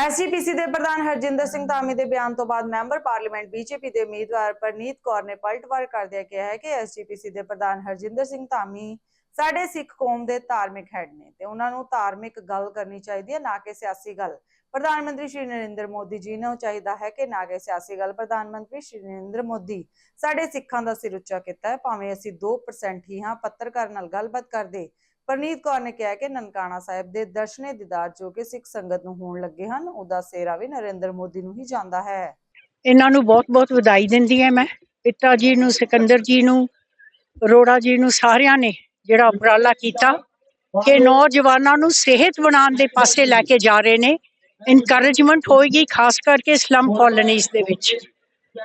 SGPC ਦੇ ਪ੍ਰਧਾਨ ਹਰਜਿੰਦਰ ਸਿੰਘ ਧਾਮੀ ਦੇ ਬਿਆਨ ਤੋਂ ਬਾਅਦ ਮੈਂਬਰ ਪਾਰਲੀਮੈਂਟ ਬੀਜੇਪੀ ਦੇ ਉਮੀਦਵਾਰ ਪਰਨੀਤ ਕੌਰ ਨੇ ਪਲਟਵਾਰ ਕਰਦਿਆਂ ਕਿਹਾ ਹੈ ਕਿ ਐਸਜੀਪੀਸੀ ਦੇ ਪ੍ਰਧਾਨ ਹਰਜਿੰਦਰ ਸਿੰਘ ਧਾਮੀ ਸਾਡੇ ਸਿੱਖ ਕੌਮ ਦੇ ਧਾਰਮਿਕ ਹੈਡ ਨੇ ਤੇ ਉਹਨਾਂ ਨੂੰ ਧਾਰਮਿਕ ਗੱਲ ਕਰਨੀ ਚਾਹੀਦੀ ਹੈ, ਨਾ ਕਿ ਸਿਆਸੀ ਗੱਲ। ਪ੍ਰਧਾਨ ਮੰਤਰੀ ਸ਼੍ਰੀ ਨਰਿੰਦਰ ਮੋਦੀ ਜੀ ਨੂੰ ਚਾਹੀਦਾ ਹੈ ਕਿ ਨਾ ਕਿ ਸਿਆਸੀ ਗੱਲ। ਪ੍ਰਧਾਨ ਮੰਤਰੀ ਸ਼੍ਰੀ ਨਰਿੰਦਰ ਮੋਦੀ ਸਾਡੇ ਸਿੱਖਾਂ ਦਾ ਸਿਰ ਉੱਚਾ ਕੀਤਾ ਹੈ, ਭਾਵੇਂ ਅਸੀਂ 2% ਹੀ ਹਾਂ, ਪੱਤਰਕਾਰ ਨਾਲ ਗੱਲਬਾਤ ਕਰਦੇ ਪਰਨੀਤ ਕੌਰ ਨੇ ਕਿਹਾ ਕਿ ਨਨਕਾਣਾ ਸਾਹਿਬ ਦੇ ਦਰਸ਼ਨੇ ਦੀਦਾਰ ਜੋ ਕਿ ਸਿੱਖ ਸੰਗਤ ਨੂੰ ਹੋਣ ਲੱਗੇ ਹਨ, ਉਹਦਾ ਸੇਰਾ ਵੀ ਨਰਿੰਦਰ ਮੋਦੀ ਨੂੰ ਹੀ ਜਾਂਦਾ ਹੈ। ਇਹਨਾਂ ਨੂੰ ਬਹੁਤ-ਬਹੁਤ ਵਧਾਈ ਦਿੰਦੀ ਹਾਂ ਮੈਂ। ਪਿਤਾ ਜੀ ਨੂੰ, ਸਿਕੰਦਰ ਜੀ ਨੂੰ, ਅਰੋੜਾ ਜੀ ਨੂੰ ਸਾਰਿਆਂ ਨੇ ਜਿਹੜਾ ਉਪਰਾਲਾ ਕੀਤਾ ਕਿ ਨੌਜਵਾਨਾਂ ਨੂੰ ਸਿਹਤ ਬਣਾਉਣ ਦੇ ਪਾਸੇ ਲੈ ਕੇ ਜਾ ਰਹੇ ਨੇ। ਇਨਕਰੇਜਮੈਂਟ ਹੋਏਗੀ ਖਾਸ ਕਰਕੇ ਸਲਮ ਕਾਲੋਨੀਜ਼ ਦੇ ਵਿੱਚ।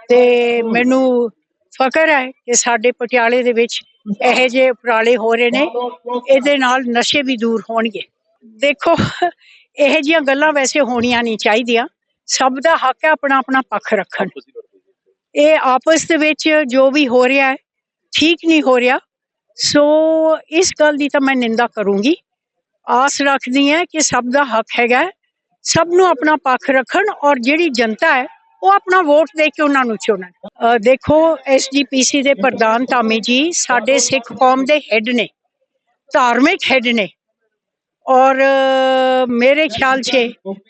ਤੇ ਮੈਨੂੰ ਫਖਰ ਹੈ ਕਿ ਸਾਡੇ ਪਟਿਆਲੇ ਦੇ ਵਿੱਚ ਇਹੋ ਜੇ ਉਪਰਾਲੇ ਹੋ ਰਹੇ ਨੇ। ਇਹਦੇ ਨਾਲ ਨਸ਼ੇ ਵੀ ਦੂਰ ਹੋਣਗੇ। ਦੇਖੋ, ਇਹੋ ਜਿਹੀਆਂ ਗੱਲਾਂ ਵੈਸੇ ਹੋਣੀਆਂ ਨਹੀਂ ਚਾਹੀਦੀਆਂ। ਸਭ ਦਾ ਹੱਕ ਹੈ ਆਪਣਾ ਆਪਣਾ ਪੱਖ ਰੱਖਣ। ਇਹ ਆਪਸ ਦੇ ਵਿੱਚ ਜੋ ਵੀ ਹੋ ਰਿਹਾ ਹੈ, ਠੀਕ ਨਹੀਂ ਹੋ ਰਿਹਾ। ਸੋ ਇਸ ਗੱਲ ਦੀ ਤਾਂ ਮੈਂ ਨਿੰਦਾ ਕਰੂੰਗੀ। ਆਸ ਰੱਖਦੀ ਹਾਂ ਕਿ ਸਭ ਦਾ ਹੱਕ ਹੈਗਾ ਸਭ ਨੂੰ ਆਪਣਾ ਪੱਖ ਰੱਖਣ ਔਰ ਜਿਹੜੀ ਜਨਤਾ ਹੈ ਉਹ ਆਪਣਾ ਵੋਟ ਦੇ ਕੇ ਉਹਨਾਂ ਨੂੰ ਚੁਣਨ। ਅਹ ਦੇਖੋ ਐਸਜੀਪੀਸੀ ਦੇ ਪ੍ਰਧਾਨ ਧਾਮੀ ਜੀ, ਸਾਡੇ ਸਿੱਖ ਕੌਮ ਦੇ ਹੈੱਡ ਨੇ, ਧਾਰਮਿਕ ਹੈੱਡ ਨੇ। ਔਰ ਮੇਰੇ ਖਿਆਲ 'ਚ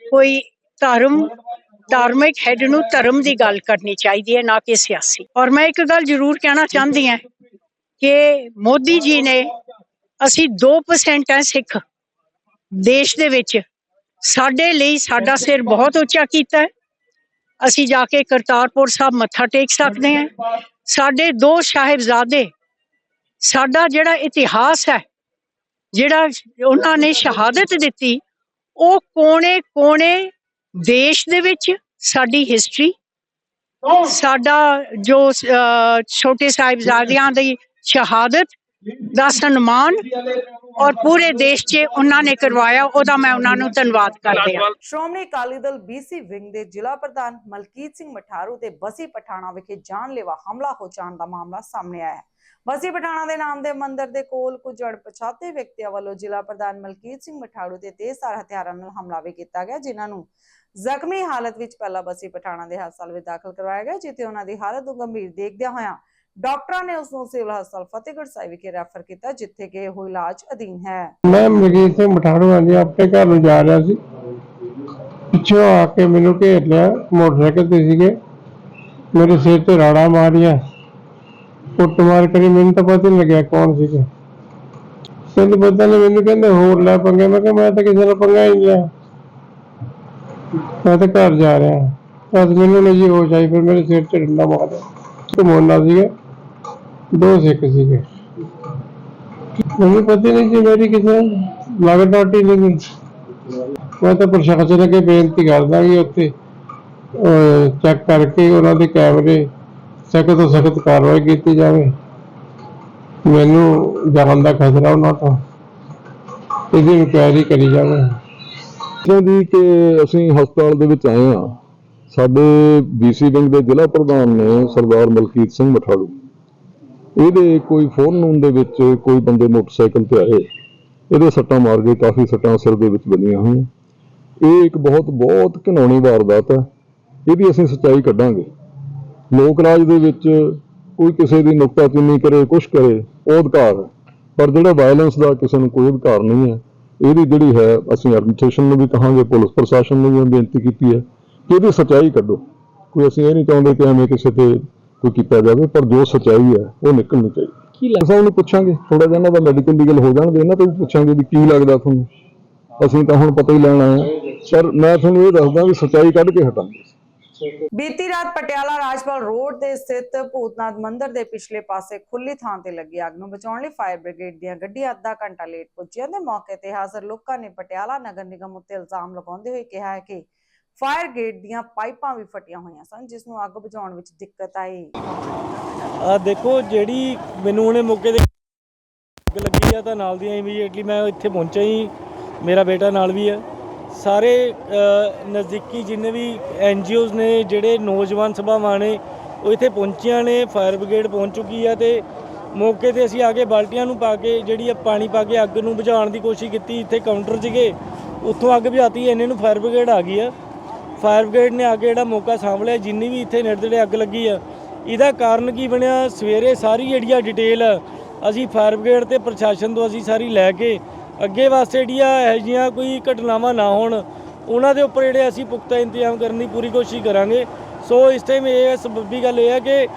ਕੋਈ ਧਰਮ, ਧਾਰਮਿਕ ਹੈੱਡ ਨੂੰ ਧਰਮ ਦੀ ਗੱਲ ਕਰਨੀ ਚਾਹੀਦੀ ਹੈ, ਨਾ ਕਿ ਸਿਆਸੀ। ਔਰ ਮੈਂ ਇੱਕ ਗੱਲ ਜ਼ਰੂਰ ਕਹਿਣਾ ਚਾਹੁੰਦੀ ਹਾਂ ਕਿ ਮੋਦੀ ਜੀ ਨੇ ਅਸੀਂ 2% ਹੈ ਸਿੱਖ। ਦੇਸ਼ ਦੇ ਵਿੱਚ ਸਾਡੇ ਲਈ ਸਾਡਾ ਸਿਰ ਬਹੁਤ ਉੱਚਾ ਕੀਤਾ ਹੈ। ਅਸੀਂ ਜਾ ਕੇ ਕਰਤਾਰਪੁਰ ਸਾਹਿਬ ਮੱਥਾ ਟੇਕ ਸਕਦੇ ਹਾਂ। ਸਾਡੇ ਦੋ ਸਾਹਿਬਜ਼ਾਦੇ, ਸਾਡਾ ਜਿਹੜਾ ਇਤਿਹਾਸ ਹੈ, ਜਿਹੜਾ ਉਹਨਾਂ ਨੇ ਸ਼ਹਾਦਤ ਦਿੱਤੀ, ਉਹ ਕੋਨੇ ਕੋਨੇ ਦੇਸ਼ ਦੇ ਵਿੱਚ ਸਾਡੀ ਹਿਸਟਰੀ ਸਾਡਾ ਜੋ ਛੋਟੇ ਸਾਹਿਬਜ਼ਾਦਿਆਂ ਦੀ ਸ਼ਹਾਦਤ ਦਾ ਸਨਮਾਨ ਔਰ ਪੂਰੇ ਦੇਸ਼ 'ਚ ਉਹਨਾਂ ਨੇ ਕਰਵਾਇਆ ਉਹਦਾ ਮੈਂ ਉਹਨਾਂ ਨੂੰ ਧੰਨਵਾਦ ਕਰਦੀ ਹਾਂ। ਸ਼੍ਰੋਮਣੀ ਅਕਾਲੀ ਦਲ ਬੀਸੀ ਵਿੰਗ ਦੇ ਜ਼ਿਲ੍ਹਾ ਪ੍ਰਧਾਨ ਮਲਕੀਤ ਸਿੰਘ ਮਠਾਰੂ ਤੇ ਬਸੀ ਪਠਾਣਾ ਵਿਖੇ ਜਾਨਲੇਵਾ ਹਮਲਾ ਹੋ ਜਾਣ ਦਾ ਮਾਮਲਾ ਸਾਹਮਣੇ ਆਇਆ ਹੈ। ਬਸੀ ਪਠਾਣਾ ਦੇ ਨਾਮ ਦੇ ਮੰਦਿਰ ਦੇ ਕੋਲ ਕੁਝ ਅਣਪਛਾਤੇ ਵਿਅਕਤੀਆਂ ਵੱਲੋਂ ਜ਼ਿਲ੍ਹਾ ਪ੍ਰਧਾਨ ਮਲਕੀਤ ਸਿੰਘ ਮਠਾਰੂ ਤੇ ਤੇਜ਼ਧਾਰ ਹਥਿਆਰਾਂ ਨਾਲ ਹਮਲਾ ਵੀ ਕੀਤਾ ਗਿਆ ਜਿਨ੍ਹਾਂ ਨੂੰ ਜ਼ਖਮੀ ਹਾਲਤ ਵਿੱਚ ਪਹਿਲਾਂ ਬਸੀ ਪਠਾਣਾ ਦੇ ਹਸਪਤਾਲ ਵਿੱਚ ਦਾਖਲ ਕਰਵਾਇਆ ਗਿਆ ਜਿੱਥੇ ਉਹਨਾਂ ਦੀ ਹਾਲਤ ਨੂੰ ਗੰਭੀਰ ਦੇਖਦਿਆਂ ਹੋਇਆਂ ਡਾਕਟਰਾਂ ਨੇ ਉਸ ਨੂੰ ਸਿਵਲ ਹਸਪਤਾਲ ਫਤਿਹਗੜ੍ਹ ਸਾਹਿਬ ਵਿਖੇ ਰੈਫਰ ਕੀਤਾ, ਜਿੱਥੇ ਕਿ ਉਹ ਇਲਾਜ ਅਧੀਨ ਹੈ। ਮੈਂ ਮਲਕੀਤ ਸਿੰਘ ਮਠਾੜੂ ਹਾਂ ਜੀ ਆਪਣੇ ਘਰ ਨੂੰ ਜਾ ਰਿਹਾ ਸੀ। ਪਿੱਛੋਂ ਆ ਕੇ ਮੈਨੂੰ ਘੇਰ ਲਿਆ, ਮੋਟਰਸਾਈਕਲ ਤੇ ਸੀਗੇ। ਮੇਰੇ ਸਿਰ ਤੇ ਰਾੜਾ ਮਾਰੀਆਂ। ਕੁੱਟਮਾਰ ਕਰੀ, ਮੈਨੂੰ ਤਾਂ ਪਤਾ ਨਹੀਂ ਲੱਗਿਆ ਕੌਣ ਸੀਗੇ। ਤੈਨੂੰ ਪਤਾ ਨਹੀਂ ਮੈਨੂੰ ਕਹਿੰਦੇ, ਹੋਰ ਲੈ ਪੰਗੇ। ਮੈਂ ਕਿਹਾ, ਮੈਂ ਤਾਂ ਕਿਸੇ ਨਾਲ ਪੰਗਾ ਹੀ ਲਿਆ। ਮੈਂ ਤਾਂ ਘਰ ਜਾ ਰਿਹਾ। ਬਸ ਮੈਨੂੰ ਨਹੀਂ ਜੀ ਹੋਸ਼ ਆਈ ਫਿਰ ਮੇਰੇ ਸਿਰ ਤੇ ਡੰਡਾ ਮਾਰਿਆ। ਤੇ ਮੋਨਾ ਸੀਗਾ। ਦੋ ਸਿੱਖ ਸੀਗੇ। ਮੈਨੂੰ ਪਤਾ ਹੀ ਨਹੀਂ ਸੀ ਮੇਰੀ ਕਿਸੇ ਲਾਗਤ ਨਹੀਂ ਮੈਂ ਤਾਂ ਪ੍ਰਸ਼ਾਸਨ ਅੱਗੇ ਬੇਨਤੀ ਕਰਦਾ ਕਿ ਉੱਥੇ ਚੈੱਕ ਕਰਕੇ ਉਹਨਾਂ ਦੇ ਕੈਮਰੇ ਸਖਤ ਤੋਂ ਸਖਤ ਕਾਰਵਾਈ ਕੀਤੀ ਜਾਵੇ। ਮੈਨੂੰ ਜਾਨ ਦਾ ਖਤਰਾ ਉਹਨਾਂ ਤੋਂ, ਇਹਦੀ ਇਨਕੁਆਇਰੀ ਕਰੀ ਜਾਵੇ। ਇੱਥੋਂ ਦੀ ਕਿ ਅਸੀਂ ਹਸਪਤਾਲ ਦੇ ਵਿੱਚ ਆਏ ਆ ਸਾਡੇ ਬੀਸੀ ਵਿੰਗ ਦੇ ਜ਼ਿਲ੍ਹਾ ਪ੍ਰਧਾਨ ਨੇ ਸਰਦਾਰ ਮਲਕੀਤ ਸਿੰਘ ਮਠਾੜੂ ਇਹਦੇ ਕੋਈ ਫੋਨ ਨੂਨ ਦੇ ਵਿੱਚ ਕੋਈ ਬੰਦੇ ਮੋਟਰਸਾਈਕਲ ਤੇ ਆਏ, ਇਹਦੇ ਸੱਟਾਂ ਮਾਰ ਕੇ ਕਾਫੀ ਸੱਟਾਂ ਸਿਰ ਦੇ ਵਿੱਚ ਲੱਗੀਆਂ ਹੋਈਆਂ। ਇਹ ਇੱਕ ਬਹੁਤ ਬਹੁਤ ਘਿਨਾਉਣੀ ਵਾਰਦਾਤ ਹੈ ਇਹਦੀ ਅਸੀਂ ਸੱਚਾਈ ਕੱਢਾਂਗੇ। ਲੋਕ ਰਾਜ ਦੇ ਵਿੱਚ ਕੋਈ ਕਿਸੇ ਦੀ ਨੁਕਤਾਚੀਨੀ ਕਰੇ, ਕੁਛ ਕਰੇ, ਉਹ ਅਧਿਕਾਰ ਹੈ। ਪਰ ਜਿਹੜਾ ਵਾਇਲੈਂਸ ਦਾ ਕਿਸੇ ਨੂੰ ਕੋਈ ਅਧਿਕਾਰ ਨਹੀਂ ਹੈ, ਇਹਦੀ ਜਿਹੜੀ ਹੈ, ਅਸੀਂ ਐਡਮਿਨਿਸਟ੍ਰੇਸ਼ਨ ਨੂੰ ਵੀ ਕਹਾਂਗੇ, ਪੁਲਿਸ ਪ੍ਰਸ਼ਾਸਨ ਨੂੰ ਵੀ ਬੇਨਤੀ ਕੀਤੀ ਹੈ ਕਿ ਇਹਦੀ ਸੱਚਾਈ ਕੱਢੋ। ਕੋਈ ਅਸੀਂ ਇਹ ਨਹੀਂ ਚਾਹੁੰਦੇ ਕਿ ਐਵੇਂ ਕਿਸੇ ਤੇ ਕੋਈ ਕੀਤਾ ਜਾਵੇ ਪਰ ਜੋ ਸੱਚਾਈ ਹੈ ਉਹ ਨਿਕਲਣੀ ਚਾਹੀਦੀ। ਕੀ ਲੱਗਦਾ ਉਹਨੂੰ ਪੁੱਛਾਂਗੇ ਥੋੜਾ ਜਿਹਾ ਇਹਨਾਂ ਦਾ ਮੈਡੀਕਲ ਲੀਗਲ ਹੋ ਜਾਣਗੇ ਇਹਨਾਂ ਤੋਂ ਵੀ ਪੁੱਛਾਂਗੇ ਵੀ ਕੀ ਲੱਗਦਾ ਤੁਹਾਨੂੰ। ਅਸੀਂ ਤਾਂ ਹੁਣ ਪਤਾ ਹੀ ਲੈਣ ਆਏ ਹਾਂ। ਪਰ ਮੈਂ ਤੁਹਾਨੂੰ ਇਹ ਦੱਸਦਾ ਵੀ ਸੱਚਾਈ ਕੱਢ ਕੇ ਹਟਾਂਗੇ। ਬੀਤੀ ਰਾਤ ਪਟਿਆਲਾ ਰਾਜਪਾਲ ਰੋਡ ਤੇ ਸਥਿਤ ਭੂਤਨਾਥ ਮੰਦਿਰ ਦੇ ਪਿਛਲੇ ਪਾਸੇ ਖੁੱਲੀ ਥਾਂ ਤੇ ਲੱਗੀ ਅੱਗ ਨੂੰ ਬਚਾਉਣ ਲਈ ਫਾਇਰ ਬ੍ਰਿਗੇਡ ਦੀਆਂ ਗੱਡੀਆਂ ਅੱਧਾ ਘੰਟਾ ਲੇਟ ਪਹੁੰਚੀਆਂ ਤੇ ਮੌਕੇ ਤੇ ਹਾਜ਼ਰ ਲੋਕਾਂ ਨੇ ਪਟਿਆਲਾ ਨਗਰ ਨਿਗਮ ਉੱਤੇ ਇਲਜ਼ਾਮ ਲਗਾਉਂਦੇ ਹੋਏ ਕਿਹਾ ਹੈ ਕਿ ਫਾਇਰ ਗੇਟ ਦੀਆਂ ਪਾਈਪਾਂ ਵੀ ਫਟੀਆਂ ਹੋਈਆਂ ਸਨ, ਜਿਸ ਨੂੰ ਅੱਗ ਬੁਝਾਉਣ ਵਿੱਚ ਦਿੱਕਤ ਆਈ। ਆ ਦੇਖੋ, ਜਿਹੜੀ ਮੈਨੂੰ ਉਹਨੇ ਮੌਕੇ ਤੇ ਅੱਗ ਲੱਗੀ ਆ, ਤਾਂ ਨਾਲ ਦੀਆਂ ਇਮੀਡੀਏਟਲੀ ਮੈਂ ਇੱਥੇ ਪਹੁੰਚਿਆ ਹੀ, ਮੇਰਾ ਬੇਟਾ ਨਾਲ ਵੀ ਆ। ਸਾਰੇ ਨਜ਼ਦੀਕੀ ਜਿੰਨੇ ਵੀ ਐਨ ਜੀਓਜ਼ ਨੇ, ਜਿਹੜੇ ਨੌਜਵਾਨ ਸਭਾਵਾਂ ਨੇ, ਉਹ ਇੱਥੇ ਪਹੁੰਚੀਆਂ ਨੇ, ਫਾਇਰ ਬ੍ਰਿਗੇਡ ਪਹੁੰਚ ਚੁੱਕੀ ਆ ਤੇ ਮੌਕੇ ਤੇ ਅਸੀਂ ਆ ਕੇ ਬਾਲਟੀਆਂ ਨੂੰ ਪਾ ਕੇ, ਜਿਹੜੀ ਆ ਪਾਣੀ ਪਾ ਕੇ ਅੱਗ ਨੂੰ ਬੁਝਾਉਣ ਦੀ ਕੋਸ਼ਿਸ਼ ਕੀਤੀ, ਇੱਥੇ ਕਾਊਂਟਰ ਸੀਗੇ, ਉੱਥੋਂ ਅੱਗ ਬੁਝਾਤੀ, ਇੰਨੇ ਨੂੰ ਫਾਇਰ ਬ੍ਰਿਗੇਡ ਆ ਗਈ ਆ। ਫਾਇਰ ਬ੍ਰਿਗੇਡ ਨੇ ਆ ਕੇ ਜਿਹੜਾ ਮੌਕਾ ਸਾਂਭ ਲਿਆ, ਜਿੰਨੀ ਵੀ ਇੱਥੇ ਨੇੜੇ ਤੇੜੇ ਅੱਗ ਲੱਗੀ ਆ, ਇਹਦਾ ਕਾਰਨ ਕੀ ਬਣਿਆ? ਸਵੇਰੇ ਸਾਰੀ ਜਿਹੜੀ ਆ ਡਿਟੇਲ ਅਸੀਂ ਫਾਇਰ ਬ੍ਰਿਗੇਡ ਤੇ ਪ੍ਰਸ਼ਾਸਨ ਤੋਂ ਅਸੀਂ ਸਾਰੀ ਲੈ ਕੇ ਅੱਗੇ ਵਾਸਤੇ ਜਿਹੜੀਆਂ ਇਹੋ ਜਿਹੀਆਂ ਕੋਈ ਘਟਨਾਵਾਂ ਨਾ ਹੋਣ, ਉਹਨਾਂ ਦੇ ਉੱਪਰ ਜਿਹੜੇ ਅਸੀਂ ਪੁਖਤਾ ਇੰਤਜ਼ਾਮ ਕਰਨ ਦੀ ਪੂਰੀ ਕੋਸ਼ਿਸ਼ ਕਰਾਂਗੇ। ਸੋ ਇਸ ਟਾਈਮ ਇਹ ਸਬੱਬੀ ਗੱਲ ਇਹ ਹੈ ਕਿ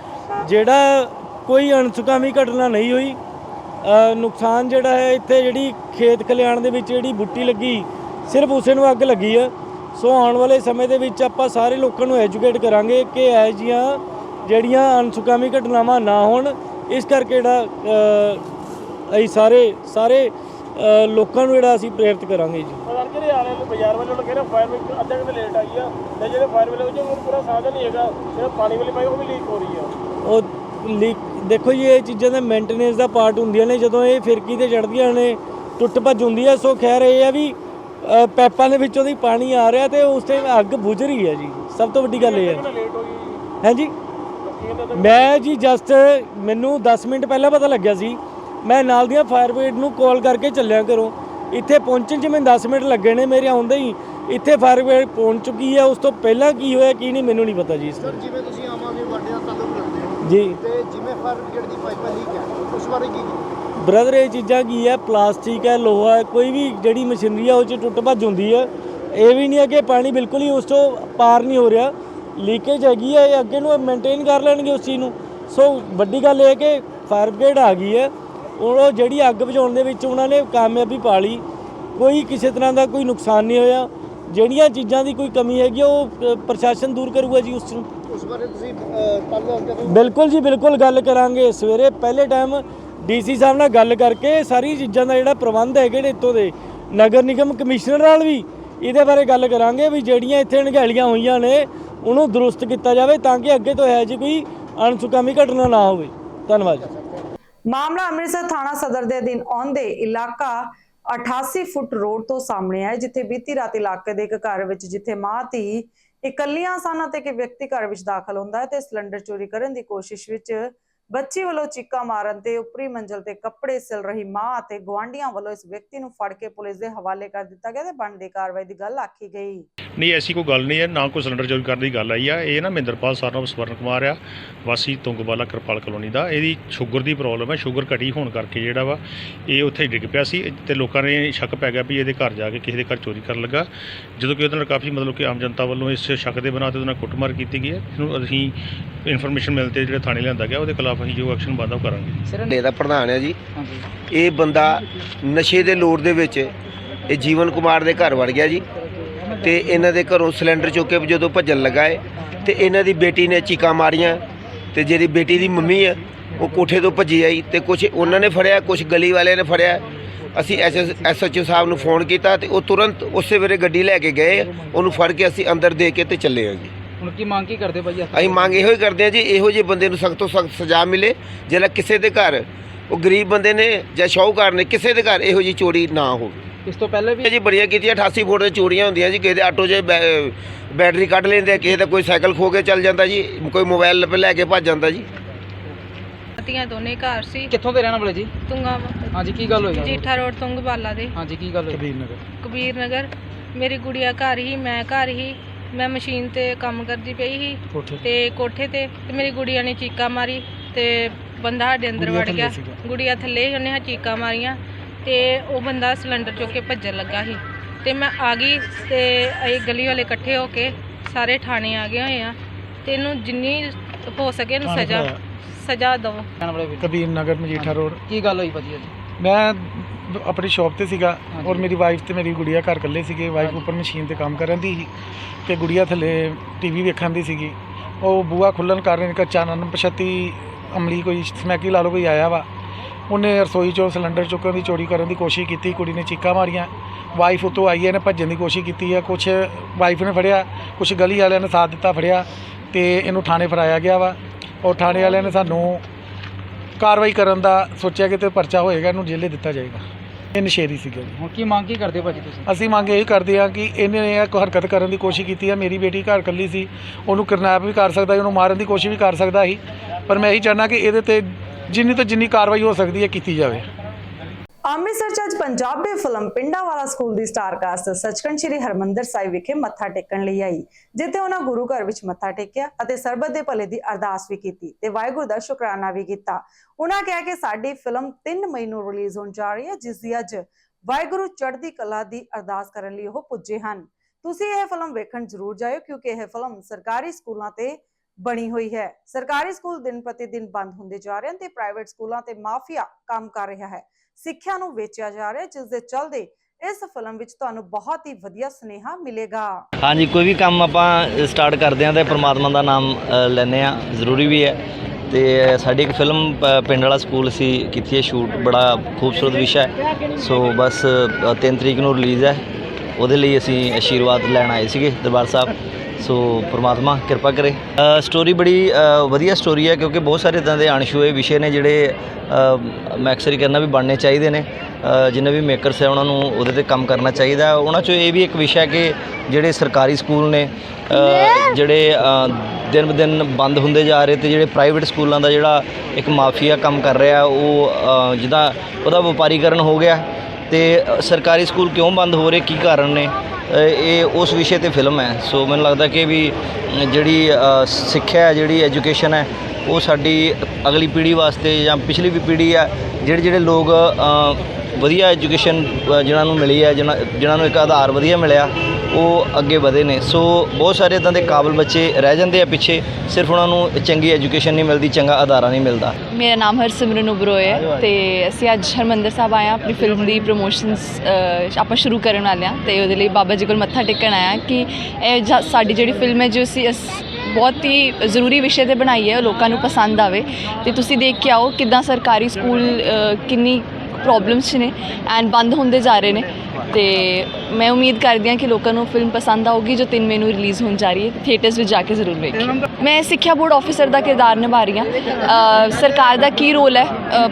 ਜਿਹੜਾ ਕੋਈ ਅਣਸੁਖਾਵੀ ਘਟਨਾ ਨਹੀਂ ਹੋਈ ਨੁਕਸਾਨ ਜਿਹੜਾ ਹੈ, ਇੱਥੇ ਜਿਹੜੀ ਖੇਤ ਖਲਿਆਣ ਦੇ ਵਿੱਚ ਜਿਹੜੀ ਬੁੱਟੀ ਲੱਗੀ, ਸਿਰਫ ਉਸੇ ਨੂੰ ਅੱਗ ਲੱਗੀ ਹੈ ਸੋ ਆਉਣ ਵਾਲੇ ਸਮੇਂ ਦੇ ਵਿੱਚ ਆਪਾਂ ਸਾਰੇ ਲੋਕਾਂ ਨੂੰ ਐਜੂਕੇਟ ਕਰਾਂਗੇ ਕਿ ਇਹੋ ਜਿਹੀਆਂ ਜਿਹੜੀਆਂ ਅਣਸੁਖਾਵੀ ਘਟਨਾਵਾਂ ਨਾ ਹੋਣ ਇਸ ਕਰਕੇ ਜਿਹੜਾ ਅਸੀਂ ਸਾਰੇ ਸਾਰੇ ਲੋਕਾਂ ਨੂੰ ਜਿਹੜਾ ਅਸੀਂ ਪ੍ਰੇਰਿਤ ਕਰਾਂਗੇ ਜੀ। ਪ੍ਰਧਾਨ ਜਿਹੜੇ ਆ ਰਹੇ ਨੇ ਬਾਜ਼ਾਰ ਵਾਲੇ ਲੋਕ ਕਹਿੰਦੇ ਫਾਇਰ ਵਿੱਚ ਅੱਧਾ ਘੰਟਾ ਲੇਟ ਆਈ ਆ ਤੇ ਜਿਹੜੇ ਫਾਇਰ ਵਾਲੇ ਉਹ ਜੋ ਪੂਰਾ ਸਾਧਨ ਨਹੀਂ ਹੈਗਾ ਸਿਰਫ ਪਾਣੀ ਵਾਲੀ ਪਾਈ ਉਹ ਵੀ ਲੀਕ ਹੋ ਰਹੀ ਆ। ਉਹ ਲੀਕ ਦੇਖੋ ਜੀ ਇਹ ਚੀਜ਼ਾਂ ਦਾ ਮੇਨਟੇਨੈਂਸ ਦਾ ਪਾਰਟ ਹੁੰਦੀਆਂ ਨੇ ਜਦੋਂ ਇਹ ਫਿਰਕੀ ਤੇ ਚੜਦੀਆਂ ਨੇ ਟੁੱਟ ਭੱਜ ਹੁੰਦੀ ਹੈ ਸੋ ਖੈਰ ਇਹ ਆ ਵੀ ਪੈਪਾਂ ਦੇ ਵਿੱਚੋਂ ਦੀ ਪਾਣੀ ਆ ਰਿਹਾ ਤੇ ਉਸ ਟਾਈਮ ਅੱਗ ਬੁਝ ਰਹੀ ਹੈ ਜੀ। ਸਭ ਤੋਂ ਵੱਡੀ ਗੱਲ ਇਹ ਹੈ। ਲੇਟ ਹੋ ਗਈ ਹੈ ਜੀ ਮੈਂ ਜੀ ਜਸਟ ਮੈਨੂੰ 10 ਮਿੰਟ ਪਹਿਲਾਂ ਪਤਾ ਲੱਗਿਆ ਸੀ। ਮੈਂ ਨਾਲ ਦੀਆਂ ਫਾਇਰ ਬ੍ਰਿਗੇਡ ਨੂੰ ਕਾਲ ਕਰਕੇ ਚੱਲਿਆ ਕਰੋ ਇੱਥੇ ਪਹੁੰਚਣ 'ਚ ਮੈਨੂੰ 10 ਮਿੰਟ ਲੱਗੇ ਨੇ ਮੇਰੇ ਆਉਂਦੇ ਹੀ। ਇੱਥੇ ਫਾਇਰ ਬ੍ਰਿਗੇਡ ਪਹੁੰਚ ਚੁੱਕੀ ਹੈ। ਉਸ ਤੋਂ ਪਹਿਲਾਂ ਕੀ ਹੋਇਆ ਕੀ ਨਹੀਂ ਮੈਨੂੰ ਨਹੀਂ ਪਤਾ ਜੀ ਇਸ ਸਰ ਦਾ ਜਿਵੇਂ ਤੁਸੀਂ ਆਵਾਂਗੇ ਵੱਡਿਆਂ ਤਾਲੁਕ ਰੱਖਦੇ ਹੋ ਜੀ। ਤੇ ਜਿਵੇਂ ਫਾਇਰ ਬ੍ਰਿਗੇਡ ਦੀ ਪਾਈਪਾਂ ਲੀਕ ਹੈ ਉਸ ਬਾਰੇ ਕੀ ਬ੍ਰਦਰ ਇਹ ਚੀਜ਼ਾਂ ਕੀ ਹੈ ਪਲਾਸਟਿਕ ਹੈ ਲੋਹਾ ਹੈ ਕੋਈ ਵੀ ਜਿਹੜੀ ਮਸ਼ੀਨਰੀ ਆ ਉਹ 'ਚ ਟੁੱਟ ਭੱਜ ਹੁੰਦੀ ਹੈ ਇਹ ਵੀ ਨਹੀਂ ਹੈ ਕਿ ਪਾਣੀ ਬਿਲਕੁਲ ਹੀ ਉਸ ਤੋਂ ਪਾਰ ਨਹੀਂ ਹੋ ਰਿਹਾ। ਲੀਕੇਜ ਹੈਗੀ ਹੈ ਇਹ ਅੱਗੇ ਨੂੰ ਮੇਨਟੇਨ ਕਰ ਲੈਣਗੇ ਉਸ ਚੀਜ਼ ਨੂੰ। ਸੋ ਵੱਡੀ ਗੱਲ ਇਹ ਹੈ ਕਿ ਫਾਇਰ ਬ੍ਰਿਗੇਡ ਆ ਗਈ ਹੈ ਉਹ ਜਿਹੜੀ ਅੱਗ ਬੁਝਾਉਣ ਦੇ ਵਿੱਚ ਉਹਨਾਂ ਨੇ ਕਾਮਯਾਬੀ ਪਾ ਲਈ। ਕੋਈ ਕਿਸੇ ਤਰ੍ਹਾਂ ਦਾ ਕੋਈ ਨੁਕਸਾਨ ਨਹੀਂ ਹੋਇਆ। ਜਿਹੜੀਆਂ ਚੀਜ਼ਾਂ ਦੀ ਕੋਈ ਕਮੀ ਹੈਗੀ ਉਹ ਪ੍ਰਸ਼ਾਸਨ ਦੂਰ ਕਰੂਗਾ ਜੀ ਉਸ ਨੂੰ। ਉਸ ਬਾਰੇ ਤੁਸੀਂ ਬਿਲਕੁਲ ਜੀ ਬਿਲਕੁਲ ਗੱਲ ਕਰਾਂਗੇ। ਸਵੇਰੇ ਪਹਿਲੇ ਟਾਈਮ ਡੀਸੀ ਸਾਹਿਬ ਨਾਲ ਗੱਲ ਕਰਕੇ ਸਾਰੀ ਚੀਜ਼ਾਂ ਦਾ ਜਿਹੜਾ ਪ੍ਰਬੰਧ ਹੈਗੇ ਨੇ ਇੱਥੋਂ ਦੇ, ਨਗਰ ਨਿਗਮ ਕਮਿਸ਼ਨਰ ਨਾਲ ਵੀ, ਇਹਦੇ ਬਾਰੇ ਗੱਲ ਕਰਾਂਗੇ ਵੀ ਜਿਹੜੀਆਂ ਇੱਥੇ ਅਣਗਹਿਲੀਆਂ ਹੋਈਆਂ ਨੇ, ਉਹਨੂੰ ਦਰੁਸਤ ਕੀਤਾ ਜਾਵੇ ਤਾਂ ਕਿ ਅੱਗੇ ਤੋਂ ਹੈ ਜੀ ਕੋਈ ਅਣਸੁਖਾਵੀ ਘਟਨਾ ਨਾ ਹੋਵੇ। ਧੰਨਵਾਦ ਜੀ। ਮਾਮਲਾ ਅੰਮ੍ਰਿਤਸਰ ਥਾਣਾ ਸਦਰ ਦੇ ਅਧੀਨ ਆਉਂਦੇ ਇਲਾਕਾ 88 ਫੁੱਟ ਰੋਡ ਤੋਂ ਸਾਹਮਣੇ ਆਇਆ ਜਿੱਥੇ ਬੀਤੀ ਰਾਤ ਇਲਾਕੇ ਦੇ ਇੱਕ ਘਰ ਵਿੱਚ, ਜਿੱਥੇ ਮਾਂ ਧੀ ਇਕੱਲੀਆਂ ਸਨ ਅਤੇ ਇੱਕ ਵਿਅਕਤੀ ਘਰ ਵਿੱਚ ਦਾਖਲ ਹੁੰਦਾ ਹੈ ਤੇ ਸਿਲੰਡਰ ਚੋਰੀ ਕਰਨ ਦੀ ਕੋਸ਼ਿਸ਼ ਵਿੱਚ ਬੱਚੀ ਵੱਲੋਂ ਚੀਕਾਂ ਮਾਰਨ ਤੇ ਉੱਪਰੀ ਮੰਜ਼ਲ ਤੇ ਕੱਪੜੇ ਸਿਲ ਰਹੀ ਮਾਂ ਅਤੇ ਗੁਆਂਢੀਆਂ ਵੱਲੋਂ ਇਸ ਵਿਅਕਤੀ ਨੂੰ ਫੜ ਕੇ ਪੁਲਿਸ ਦੇ ਹਵਾਲੇ ਕਰ ਦਿੱਤਾ ਗਿਆ ਤੇ ਬਣਦੀ ਕਾਰਵਾਈ ਦੀ ਗੱਲ ਆਖੀ ਗਈ। ਨਹੀਂ ਐਸੀ ਕੋਈ ਗੱਲ ਨਹੀਂ ਹੈ ਨਾ ਕੋਈ ਸਿਲੰਡਰ ਚੋਰੀ ਕਰਨ ਦੀ ਗੱਲ ਆਈ ਆ। ਇਹ ਨਾ ਮਹਿੰਦਰਪਾਲ ਸਰਨਾਮ ਸਵਰਨ ਕੁਮਾਰ ਆ ਵਾਸੀ ਤੁੰਗਵਾਲਾ ਕਿਰਪਾਲ ਕਲੋਨੀ ਦਾ। ਇਹਦੀ ਸ਼ੂਗਰ ਦੀ ਪ੍ਰੋਬਲਮ ਹੈ ਸ਼ੂਗਰ ਘਟੀ ਹੋਣ ਕਰਕੇ ਜਿਹੜਾ ਵਾ ਇਹ ਉੱਥੇ ਡਿੱਗ ਪਿਆ ਸੀ ਤੇ ਲੋਕਾਂ ਨੇ ਸ਼ੱਕ ਪੈ ਗਿਆ ਵੀ ਇਹਦੇ ਘਰ ਜਾ ਕੇ ਕਿਸੇ ਦੇ ਘਰ ਚੋਰੀ ਕਰਨ ਲੱਗਾ। ਜਦੋਂ ਕਿ ਉਹਦੇ ਨਾਲ ਕਾਫੀ ਮਤਲਬ ਕਿ ਆਮ ਜਨਤਾ ਵੱਲੋਂ ਇਸ ਸ਼ੱਕ ਦੇ ਬਣਾ ਤੇ ਉਹਦੇ ਨਾਲ ਕੁੱਟਮਾਰ ਕੀਤੀ ਗਈ ਹੈ। ਇਹਨੂੰ ਅਸੀਂ ਇਨਫੋਰਮੇਸ਼ਨ ਮਿਲਣ ਤੇ ਜਿਹੜੇ ਥਾਣੇ ਲਿਆਂਦਾ ਗਿਆ ਉਹਦੇ ਖਿਲਾਫ ਅਸੀਂ ਜੋ ਐਕਸ਼ਨ ਉਹ ਕਰਾਂਗੇ। ਡੇ ਦਾ ਪ੍ਰਧਾਨ ਹੈ ਜੀ। ਇਹ ਬੰਦਾ ਨਸ਼ੇ ਦੇ ਲੋੜ ਦੇ ਵਿੱਚ ਇਹ ਜੀਵਨ ਕੁਮਾਰ ਦੇ ਘਰ ਵੜ ਗਿਆ ਜੀ। ਤੇ ਇਹਨਾਂ ਦੇ ਘਰੋਂ ਸਿਲੰਡਰ ਚੁੱਕ ਕੇ ਜਦੋਂ ਭੱਜਣ ਲੱਗਾ ਏ ਤੇ ਇਹਨਾਂ ਦੀ ਬੇਟੀ ਨੇ ਚੀਕਾਂ ਮਾਰੀਆਂ ਤੇ ਜਿਹੜੀ ਬੇਟੀ ਦੀ ਮੰਮੀ ਹੈ ਉਹ ਕੋਠੇ ਤੋਂ ਭੱਜੀ ਆਈ ਤੇ ਕੁਝ ਉਹਨਾਂ ਨੇ ਫੜਿਆ ਕੁਝ ਗਲੀ ਵਾਲਿਆਂ ਨੇ ਫੜਿਆ। ਅਸੀਂ ਐਸਐਚਓ ਸਾਹਿਬ ਨੂੰ ਫੋਨ ਕੀਤਾ ਤੇ ਉਹ ਤੁਰੰਤ ਉਸੇ ਵੇਲੇ ਗੱਡੀ ਲੈ ਕੇ ਗਏ ਉਹਨੂੰ ਫੜ ਕੇ ਅਸੀਂ ਅੰਦਰ ਦੇ ਕੇ ਤੇ ਚੱਲੇ ਹਾਂ ਜੀ। ਹੁਣ ਕੀ ਮੰਗ ਕੀ ਕਰਦੇ ਭਾਈ ਅਸੀਂ ਮੰਗ ਇਹੋ ਹੀ ਕਰਦੇ ਹਾਂ ਜੀ ਇਹੋ ਜਿਹੇ ਬੰਦੇ ਨੂੰ ਸਖਤ ਤੋਂ ਸਖਤ ਸਜ਼ਾ ਮਿਲੇ ਜਿਹੜਾ ਕਿਸੇ ਦੇ ਘਰ ਉਹ ਗਰੀਬ ਬੰਦੇ ਨੇ ਜਾਂ ਸ਼ਾਹੂਕਾਰ ਨੇ ਕਿਸੇ ਦੇ ਘਰ ਇਹੋ ਜਿਹੀ ਚੋਰੀ ਨਾ ਹੋਵੇ। ਇਸ ਤੋਂ ਪਹਿਲੇ ਵੀ ਜੀ ਬੜੀਆਂ ਕੀਤੀਆਂ 88 ਫੁੱਟ ਦੇ ਚੋਰੀਆਂ ਹੁੰਦੀਆਂ ਜੀ ਕਿਸੇ ਦੇ ਆਟੋ 'ਚ ਬੈ- ਬੈਟਰੀ ਕੱਢ ਲੈਂਦੇ ਆ, ਕਿਸੇ ਦਾ ਕੋਈ ਸਾਈਕਲ ਖੋ ਕੇ ਚੱਲ ਜਾਂਦਾ ਜੀ ਕੋਈ ਮੋਬਾਈਲ ਲੈ ਕੇ ਭੱਜ ਜਾਂਦਾ ਜੀ। ਧੀਆਂ ਦੋਨੇ ਘਰ ਸੀ। ਕਿੱਥੋਂ ਦੇ ਰਹਿਣ ਵਾਲੇ ਜੀ? ਤੁੰਗਾ ਹਾਂਜੀ ਕੀ ਗੱਲ ਹੋਈ ਜੀਠਾ ਰੋਡ ਤੁੰਗਵਾਲਾ ਦੇ। ਹਾਂਜੀ ਕੀ ਗੱਲ ਹੋਈ? ਕਬੀਰ ਨਗਰ ਕਬੀਰ ਨਗਰ ਮੇਰੀ ਗੁੜੀਆ ਘਰ ਹੀ ਮੈਂ ਘਰ ਹੀ ਮੈਂ ਮਸ਼ੀਨ ਤੇ ਕੰਮ ਕਰਦੀ ਪਈ ਸੀ। ਕੋਠੇ ਤੇ। ਕੋਠੇ ਤੇ ਤੇ ਮੇਰੀ ਗੁੜੀਆ ਨੇ ਚੀਕਾ ਮਾਰੀ ਤੇ ਬੰਦਾ ਸਾਡੇ ਅੰਦਰ ਵੜ ਗਿਆ। ਗੁੜੀਆ ਥੱਲੇ ਸੀ, ਉਹਨੇ ਹਾਂ ਚੀਕਾ ਮਾਰੀਆਂ। ਤੇ ਉਹ ਬੰਦਾ ਸਿਲੰਡਰ ਚੁੱਕ ਕੇ ਭੱਜਣ ਲੱਗਾ ਸੀ। ਤੇ ਮੈਂ ਆ ਗਈ ਤੇ ਅਸੀਂ ਗਲੀ ਵਾਲੇ ਇਕੱਠੇ ਹੋ ਕੇ ਸਾਰੇ ਥਾਣੇ ਆ ਗਏ ਹੋਏ ਆ। ਤੇ ਇਹਨੂੰ ਜਿੰਨੀ ਹੋ ਸਕੇ ਇਹਨੂੰ ਸਜ਼ਾ ਸਜ਼ਾ ਦਿਓ। ਰਹਿਣ ਵਾਲੇ ਵੀ ਕਬੀਰ ਨਗਰ ਮਜੀਠਾ ਰੋਡ। ਕੀ ਗੱਲ ਹੋਈ ਭਾਜੀ ਅੱਜ? ਮੈਂ ਦ- ਆਪਣੀ ਸ਼ਾਪ ਤੇ ਸੀਗਾ ਹਾਂਜੀ। ਔਰ ਮੇਰੀ ਵਾਈਫ ਤੇ ਮੇਰੀ ਗੁੜੀਆ ਘਰ ਇਕੱਲੇ ਸੀਗੇ। ਵਾਈਫ ਉੱਪਰ ਮਸ਼ੀਨ ਤੇ ਕੰਮ ਕਰਨ ਦੀ ਸੀ ਤੇ ਗੁੜੀਆ ਥੱਲੇ ਟੀਵੀ ਵੇਖਣ ਦੀ ਸੀਗੀ। ਉਹ ਬੂਆ ਖੁੱਲਣ ਕਾਰਨ ਇੱਕ ਅਚਾਨਕ ਪਛਤੀ ਅਮਲੀ ਕੋਈ ਸਮੈਕੀ ਲਾ ਲਓ ਕੋਈ ਆਇਆ ਵਾ। ਉਹਨੇ ਰਸੋਈ ਚੋਂ ਸਿਲੰਡਰ ਚੁੱਕਣ ਦੀ ਚੋਰੀ ਕਰਨ ਦੀ ਕੋਸ਼ਿਸ਼ ਕੀਤੀ ਕੁੜੀ ਨੇ ਚੀਕਾਂ ਮਾਰੀਆਂ। ਵਾਈਫ ਉੱਤੋਂ ਆਈ ਹੈ ਨੇ ਭੱਜਣ ਦੀ ਕੋਸ਼ਿਸ਼ ਕੀਤੀ ਹੈ। ਕੁਝ ਵਾਈਫ ਨੇ ਫੜਿਆ ਕੁਝ ਗਲੀ ਵਾਲਿਆਂ ਨੇ ਸਾਥ ਦਿੱਤਾ ਫੜਿਆ ਤੇ ਇਹਨੂੰ ਥਾਣੇ ਫੜਾਇਆ ਗਿਆ ਵਾ। ਔਰ ਥਾਣੇ ਵਾਲਿਆਂ ਨੇ ਸਾਨੂੰ ਕਾਰਵਾਈ ਕਰਨ ਦਾ ਸੋਚਿਆ ਕਿ ਤੇ ਪਰਚਾ ਹੋਏਗਾ ਇਹਨੂੰ ਜੇਲੇ ਦਿੱਤਾ ਜਾਏਗਾ। ਇਹ ਨਸ਼ੇਰੀ ਸੀਗਾ ਜੀ। ਹੁਣ ਕੀ ਮੰਗ ਕੀ ਕਰਦੇ ਭਾਜੀ ਤੁਸੀਂ? ਅਸੀਂ ਮੰਗ ਇਹ ਕਰਦੇ ਹਾਂ ਕਿ ਇਹਨੇ ਇਹ ਹਰਕਤ ਕਰਨ ਦੀ ਕੋਸ਼ਿਸ਼ ਕੀਤੀ ਹੈ। ਮੇਰੀ ਬੇਟੀ ਘਰ ਇਕੱਲੀ ਸੀ ਉਹਨੂੰ ਕਿਡਨੈਪ ਵੀ ਕਰ ਸਕਦਾ ਸੀ ਉਹਨੂੰ ਮਾਰਨ ਦੀ ਕੋਸ਼ਿਸ਼ ਵੀ ਕਰ ਸਕਦਾ ਸੀ। ਪਰ ਮੈਂ ਇਹੀ ਚਾਹੁੰਦਾ ਕਿ ਇਹਦੇ ਤੇ ਜਿੰਨੀ ਤੋਂ ਜਿੰਨੀ ਕਾਰਵਾਈ ਹੋ ਸਕਦੀ ਹੈ ਕੀਤੀ ਜਾਵੇ। ਅੰਮ੍ਰਿਤਸਰ ਚ ਅੱਜ ਪੰਜਾਬੀ ਫਿਲਮ ਪਿੰਡਾਂ ਵਾਲਾ ਸਕੂਲ ਦੀ ਸਟਾਰ ਕਾਸਟ ਸੱਚਖੰਡ ਸ੍ਰੀ ਹਰਮੰਦਰ ਸਾਹਿਬ ਵਿਖੇ ਮੱਥਾ ਟੇਕਣ ਲਈ ਆਈ, ਜਿੱਥੇ ਉਹਨਾਂ ਗੁਰੂ ਘਰ ਵਿੱਚ ਮੱਥਾ ਟੇਕਿਆ ਅਤੇ ਸਰਬੱਤ ਦੇ ਭਲੇ ਦੀ ਅਰਦਾਸ ਵੀ ਕੀਤੀ ਤੇ ਵਾਹਿਗੁਰੂ ਦਾ ਸ਼ੁਕਰਾਨਾ ਵੀ ਕੀਤਾ। ਉਹਨਾਂ ਕਿਹਾ ਕਿ ਸਾਡੀ ਫਿਲਮ 3 ਮਈ ਨੂੰ ਰਿਲੀਜ਼ ਹੋਣ ਜਾ ਰਹੀ ਹੈ, ਜਿਸ ਦੀ ਅੱਜ ਵਾਹਿਗੁਰੂ ਚੜ੍ਹਦੀ ਕਲਾ ਦੀ ਅਰਦਾਸ ਕਰਨ ਲਈ ਉਹ ਪੁੱਜੇ ਹਨ। ਤੁਸੀਂ ਇਹ ਫਿਲਮ ਵੇਖਣ ਜ਼ਰੂਰ ਜਾਇਓ, ਕਿਉਂਕਿ ਇਹ ਫਿਲਮ ਸਰਕਾਰੀ ਸਕੂਲਾਂ ਤੇ ਬਣੀ ਹੋਈ ਹੈ। ਸਰਕਾਰੀ ਸਕੂਲ ਦਿਨ ਪ੍ਰਤੀ ਦਿਨ ਬੰਦ ਹੁੰਦੇ ਜਾ ਰਹੇ ਹਨ ਤੇ ਪ੍ਰਾਈਵੇਟ ਸਕੂਲਾਂ ਤੇ ਮਾਫੀਆ ਕੰਮ ਕਰ ਰਿਹਾ ਹੈ। ਸਿੱਖਿਆ ਨੂੰ ਵੇਚਿਆ ਜਾ ਰਿਹਾ ਜਿਸ ਦੇ ਚਲਦੇ ਇਸ ਫਿਲਮ ਵਿੱਚ ਤੁਹਾਨੂੰ ਬਹੁਤ ਹੀ ਵਧੀਆ ਸੁਨੇਹਾ ਮਿਲੇਗਾ। ਹਾਂਜੀ ਕੋਈ ਵੀ ਕੰਮ ਆਪਾਂ ਸਟਾਰਟ ਕਰਦੇ ਹਾਂ ਤਾਂ ਪ੍ਰਮਾਤਮਾ ਦਾ ਨਾਮ ਅ, ਲੈਂਦੇ ਆ ਜ਼ਰੂਰੀ ਵੀ ਹੈ ਤੇ ਸਾਡੀ ਇੱਕ ਫਿਲਮ ਪਿੰਡ ਵਾਲਾ ਸਕੂਲ ਸੀ ਕੀਤੀ ਹੈ ਸ਼ੂਟ। ਬੜਾ ਖੂਬਸੂਰਤ ਵਿਸ਼ਾ ਹੈ। ਸੋ ਬਸ 3 ਤਰੀਕ ਨੂੰ ਰਿਲੀਜ਼ ਹੈ। ਉਹਦੇ ਲਈ ਅਸੀਂ ਆਸ਼ੀਰਵਾਦ ਲੈਣ ਆਏ ਸੀਗੇ ਦਰਬਾਰ ਸਾਹਿਬ। ਸੋ ਪ੍ਰਮਾਤਮਾ ਕਿਰਪਾ ਕਰੇ। ਸਟੋਰੀ ਬੜੀ ਵਧੀਆ ਸਟੋਰੀ ਹੈ ਕਿਉਂਕਿ ਬਹੁਤ ਸਾਰੇ ਇਦਾਂ ਦੇ ਅਣਛੂਏ ਵਿਸ਼ੇ ਨੇ ਜਿਹੜੇ ਮੈਂ ਅਕਸਰ ਹੀ ਕਹਿੰਦਾ ਵੀ ਬਣਨੇ ਚਾਹੀਦੇ ਨੇ। ਜਿੰਨੇ ਵੀ ਮੇਕਰਸ ਹੈ ਉਹਨਾਂ ਨੂੰ ਉਹਦੇ ਤੇ ਕੰਮ ਕਰਨਾ ਚਾਹੀਦਾ। ਉਹਨਾਂ 'ਚੋਂ ਇਹ ਵੀ ਇੱਕ ਵਿਸ਼ਾ ਹੈ ਕਿ ਜਿਹੜੇ ਸਰਕਾਰੀ ਸਕੂਲ ਨੇ ਜਿਹੜੇ ਦਿਨ ਬ ਦਿਨ ਬੰਦ ਹੁੰਦੇ ਜਾ ਰਹੇ ਤੇ ਜਿਹੜੇ ਪ੍ਰਾਈਵੇਟ ਸਕੂਲਾਂ ਦਾ ਜਿਹੜਾ ਇੱਕ ਮਾਫੀਆ ਕੰਮ ਕਰ ਰਿਹਾ ਉਹ ਜਿੱਦਾਂ ਉਹਦਾ ਵਪਾਰੀਕਰਨ ਹੋ ਗਿਆ ਤੇ ਸਰਕਾਰੀ ਸਕੂਲ ਕਿਉਂ ਬੰਦ ਹੋ ਰਹੇ ਕੀ ਕਾਰਨ ਨੇ? ਇਹ ਉਸ ਵਿਸ਼ੇ ਤੇ ਫਿਲਮ ਹੈ। ਸੋ ਮੈਨੂੰ ਲੱਗਦਾ ਕਿ ਵੀ ਜਿਹੜੀ ਸਿੱਖਿਆ ਹੈ, ਜਿਹੜੀ ਐਜੂਕੇਸ਼ਨ ਹੈ, ਉਹ ਸਾਡੀ ਅਗਲੀ ਪੀੜ੍ਹੀ ਵਾਸਤੇ ਜਾਂ ਪਿਛਲੀ ਵੀ ਪੀੜ੍ਹੀ ਹੈ, ਜਿਹੜੇ ਜਿਹੜੇ ਲੋਕ ਵਧੀਆ ਐਜੂਕੇਸ਼ਨ ਜਿਨ੍ਹਾਂ ਨੂੰ ਮਿਲੀ ਹੈ, ਜਿਨ੍ਹਾਂ ਜਿਨ੍ਹਾਂ ਨੂੰ ਇੱਕ ਆਧਾਰ ਵਧੀਆ ਮਿਲਿਆ ਉਹ ਅੱਗੇ ਵਧੇ ਨੇ। ਸੋ ਬਹੁਤ ਸਾਰੇ ਇਦਾਂ ਦੇ ਕਾਬਲ ਬੱਚੇ ਰਹਿ ਜਾਂਦੇ ਆ ਪਿੱਛੇ। ਸਿਰਫ ਉਹਨਾਂ ਨੂੰ ਚੰਗੀ ਐਜੂਕੇਸ਼ਨ ਨਹੀਂ ਮਿਲਦੀ ਚੰਗਾ ਅਦਾਰਾ ਨਹੀਂ ਮਿਲਦਾ। ਮੇਰਾ ਨਾਮ ਹਰਸਿਮਰਨ ਉਬਰੋਏ ਹੈ ਤੇ ਅਸੀਂ ਅੱਜ ਹਰਮੰਦਰ ਸਾਹਿਬ ਆਏ ਹਾਂ। ਆਪਣੀ ਫਿਲਮ ਦੀ ਪ੍ਰੋਮੋਸ਼ਨਸ ਆਪਾਂ ਸ਼ੁਰੂ ਕਰਨ ਵਾਲੇ ਹਾਂ। ਤੇ ਉਹਦੇ ਲਈ ਬਾਬਾ ਜੀ ਕੋਲ ਮੱਥਾ ਟੇਕਣ ਆਇਆ ਕਿ ਇਹ ਸਾਡੀ ਜਿਹੜੀ ਫਿਲਮ ਹੈ ਜੋ ਅਸੀਂ ਬਹੁਤ ਹੀ ਜ਼ਰੂਰੀ ਵਿਸ਼ੇ ਤੇ ਬਣਾਈ ਹੈ ਉਹ ਲੋਕਾਂ ਨੂੰ ਪਸੰਦ ਆਵੇ। ਤੇ ਤੁਸੀਂ ਦੇਖ ਕੇ ਆਓ ਕਿੱਦਾਂ ਸਰਕਾਰੀ ਸਕੂਲ ਕਿੰਨੀ ਪ੍ਰੋਬਲਮਸ ਨੇ ਐਂਡ ਬੰਦ ਹੁੰਦੇ ਜਾ ਰਹੇ ਨੇ। ਤੇ ਮੈਂ ਉਮੀਦ ਕਰਦੀ ਹਾਂ ਕਿ ਲੋਕਾਂ ਨੂੰ ਫਿਲਮ ਪਸੰਦ ਆਊਗੀ ਜੋ 3 ਮਈ ਨੂੰ ਰਿਲੀਜ਼ ਹੋਣ ਜਾ ਰਹੀ ਹੈ। ਥੀਏਟਰਸ ਵਿੱਚ ਜਾ ਕੇ ਜ਼ਰੂਰ ਵੇਖਿਓ। ਮੈਂ ਸਿੱਖਿਆ ਬੋਰਡ ਆਫੀਸਰ ਦਾ ਕਿਰਦਾਰ ਨਿਭਾ ਰਹੀ ਹਾਂ। ਸਰਕਾਰ ਦਾ ਕੀ ਰੋਲ ਹੈ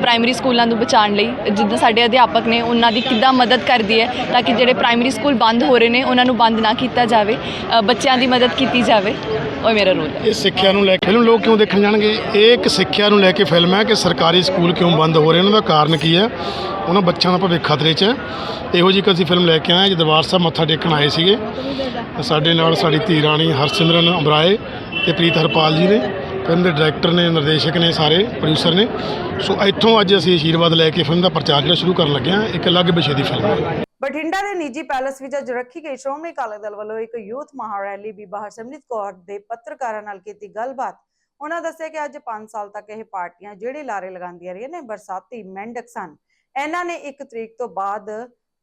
ਪ੍ਰਾਇਮਰੀ ਸਕੂਲਾਂ ਨੂੰ ਬਚਾਉਣ ਲਈ? ਜਿੱਦਾਂ ਸਾਡੇ ਅਧਿਆਪਕ ਨੇ ਉਹਨਾਂ ਦੀ ਕਿੱਦਾਂ ਮਦਦ ਕਰਦੀ ਹੈ ਤਾਂ ਕਿ ਜਿਹੜੇ ਪ੍ਰਾਇਮਰੀ ਸਕੂਲ ਬੰਦ ਹੋ ਰਹੇ ਨੇ ਉਹਨਾਂ ਨੂੰ ਬੰਦ ਨਾ ਕੀਤਾ ਜਾਵੇ। ਬੱਚਿਆਂ ਦੀ ਮਦਦ ਕੀਤੀ ਜਾਵੇ। ਉਹ ਮੇਰਾ ਰੋਲ ਹੈ। ਇਹ ਸਿੱਖਿਆ ਨੂੰ ਲੈ ਕੇ ਫਿਲਮ ਲੋਕ ਕਿਉਂ ਦੇਖਣ ਜਾਣਗੇ? ਇਹ ਇੱਕ ਸਿੱਖਿਆ ਨੂੰ ਲੈ ਕੇ ਫਿਲਮ ਹੈ ਕਿ ਸਰਕਾਰੀ ਸਕੂਲ ਕਿਉਂ ਬੰਦ ਹੋ ਰਹੇ ਉਹਨਾਂ ਦਾ ਕਾਰਨ ਕੀ ਹੈ? ਉਹਨਾਂ ਬੱਚਿਆਂ ਦਾ ਭਵਿੱਖ ਖਤਰੇ 'ਚ। ਹੈ ਇਹੋ ਜਿਹੀ ਇੱਕ ਅਸੀਂ ਫਿਲਮ ਲੈ ਕੇ ਆਏ ਹਾਂ, ਅੱਜ ਦਰਬਾਰ ਸਾਹਿਬ ਮੱਥਾ ਟੇਕਣ ਆਏ ਸੀਗੇ। ਸਾਡੇ ਨਾਲ ਸਾਡੀ ਧੀ ਰਾਣੀ ਹਰਸਿਮਰਨ ਅੰਬਰਾਏ ਤੇ ਪ੍ਰੀਤ ਹਰਪਾਲ ਜੀ ਨੇ। ਫਿਲਮ ਦੇ ਡਾਇਰੈਕਟਰ ਨੇ ਨਿਰਦੇਸ਼ਕ ਨੇ ਸਾਰੇ ਪ੍ਰੋਡਿਊਸਰ ਨੇ। ਸੋ ਇੱਥੋਂ ਅੱਜ ਅਸੀਂ ਆਸ਼ੀਰਵਾਦ ਲੈ ਕੇ ਫਿਲਮ ਦਾ ਪ੍ਰਚਾਰ ਜਿਹੜਾ ਸ਼ੁਰੂ ਕਰਨ ਲੱਗੇ ਹਾਂ ਇੱਕ ਅਲੱਗ ਵਿਸ਼ੇ ਦੀ ਫਿਲਮ ਹੈ। ਬਠਿੰਡਾ ਦੇ ਨਿੱਜੀ ਪੈਲੇਸ ਵਿੱਚ ਅੱਜ ਰੱਖੀ ਗਈ ਸ਼੍ਰੋਮਣੀ ਅਕਾਲੀ ਦਲ ਵੱਲੋਂ ਇੱਕ ਯੂਥ ਮਹਾਰੈਲੀ ਬੀਬਾ ਹਰਸਿਮਰਤ ਕੌਰ ਦੇ ਪੱਤਰਕਾਰਾਂ ਨਾਲ ਕੀਤੀ ਗੱਲਬਾਤ। ਉਹਨਾਂ ਦੱਸਿਆ ਕਿ ਅੱਜ 5 ਸਾਲ ਤੱਕ ਇਹ ਪਾਰਟੀਆਂ ਜਿਹੜੇ ਲਾਰੇ ਲਗਾਉਂਦੀਆਂ ਰਹੀਆਂ ਨੇ ਬਰਸਾਤੀ ਮੈਂਡਕ ਸਨ। ਇਹਨਾਂ ਨੇ 1 ਤਰੀਕ ਤੋਂ ਬਾਅਦ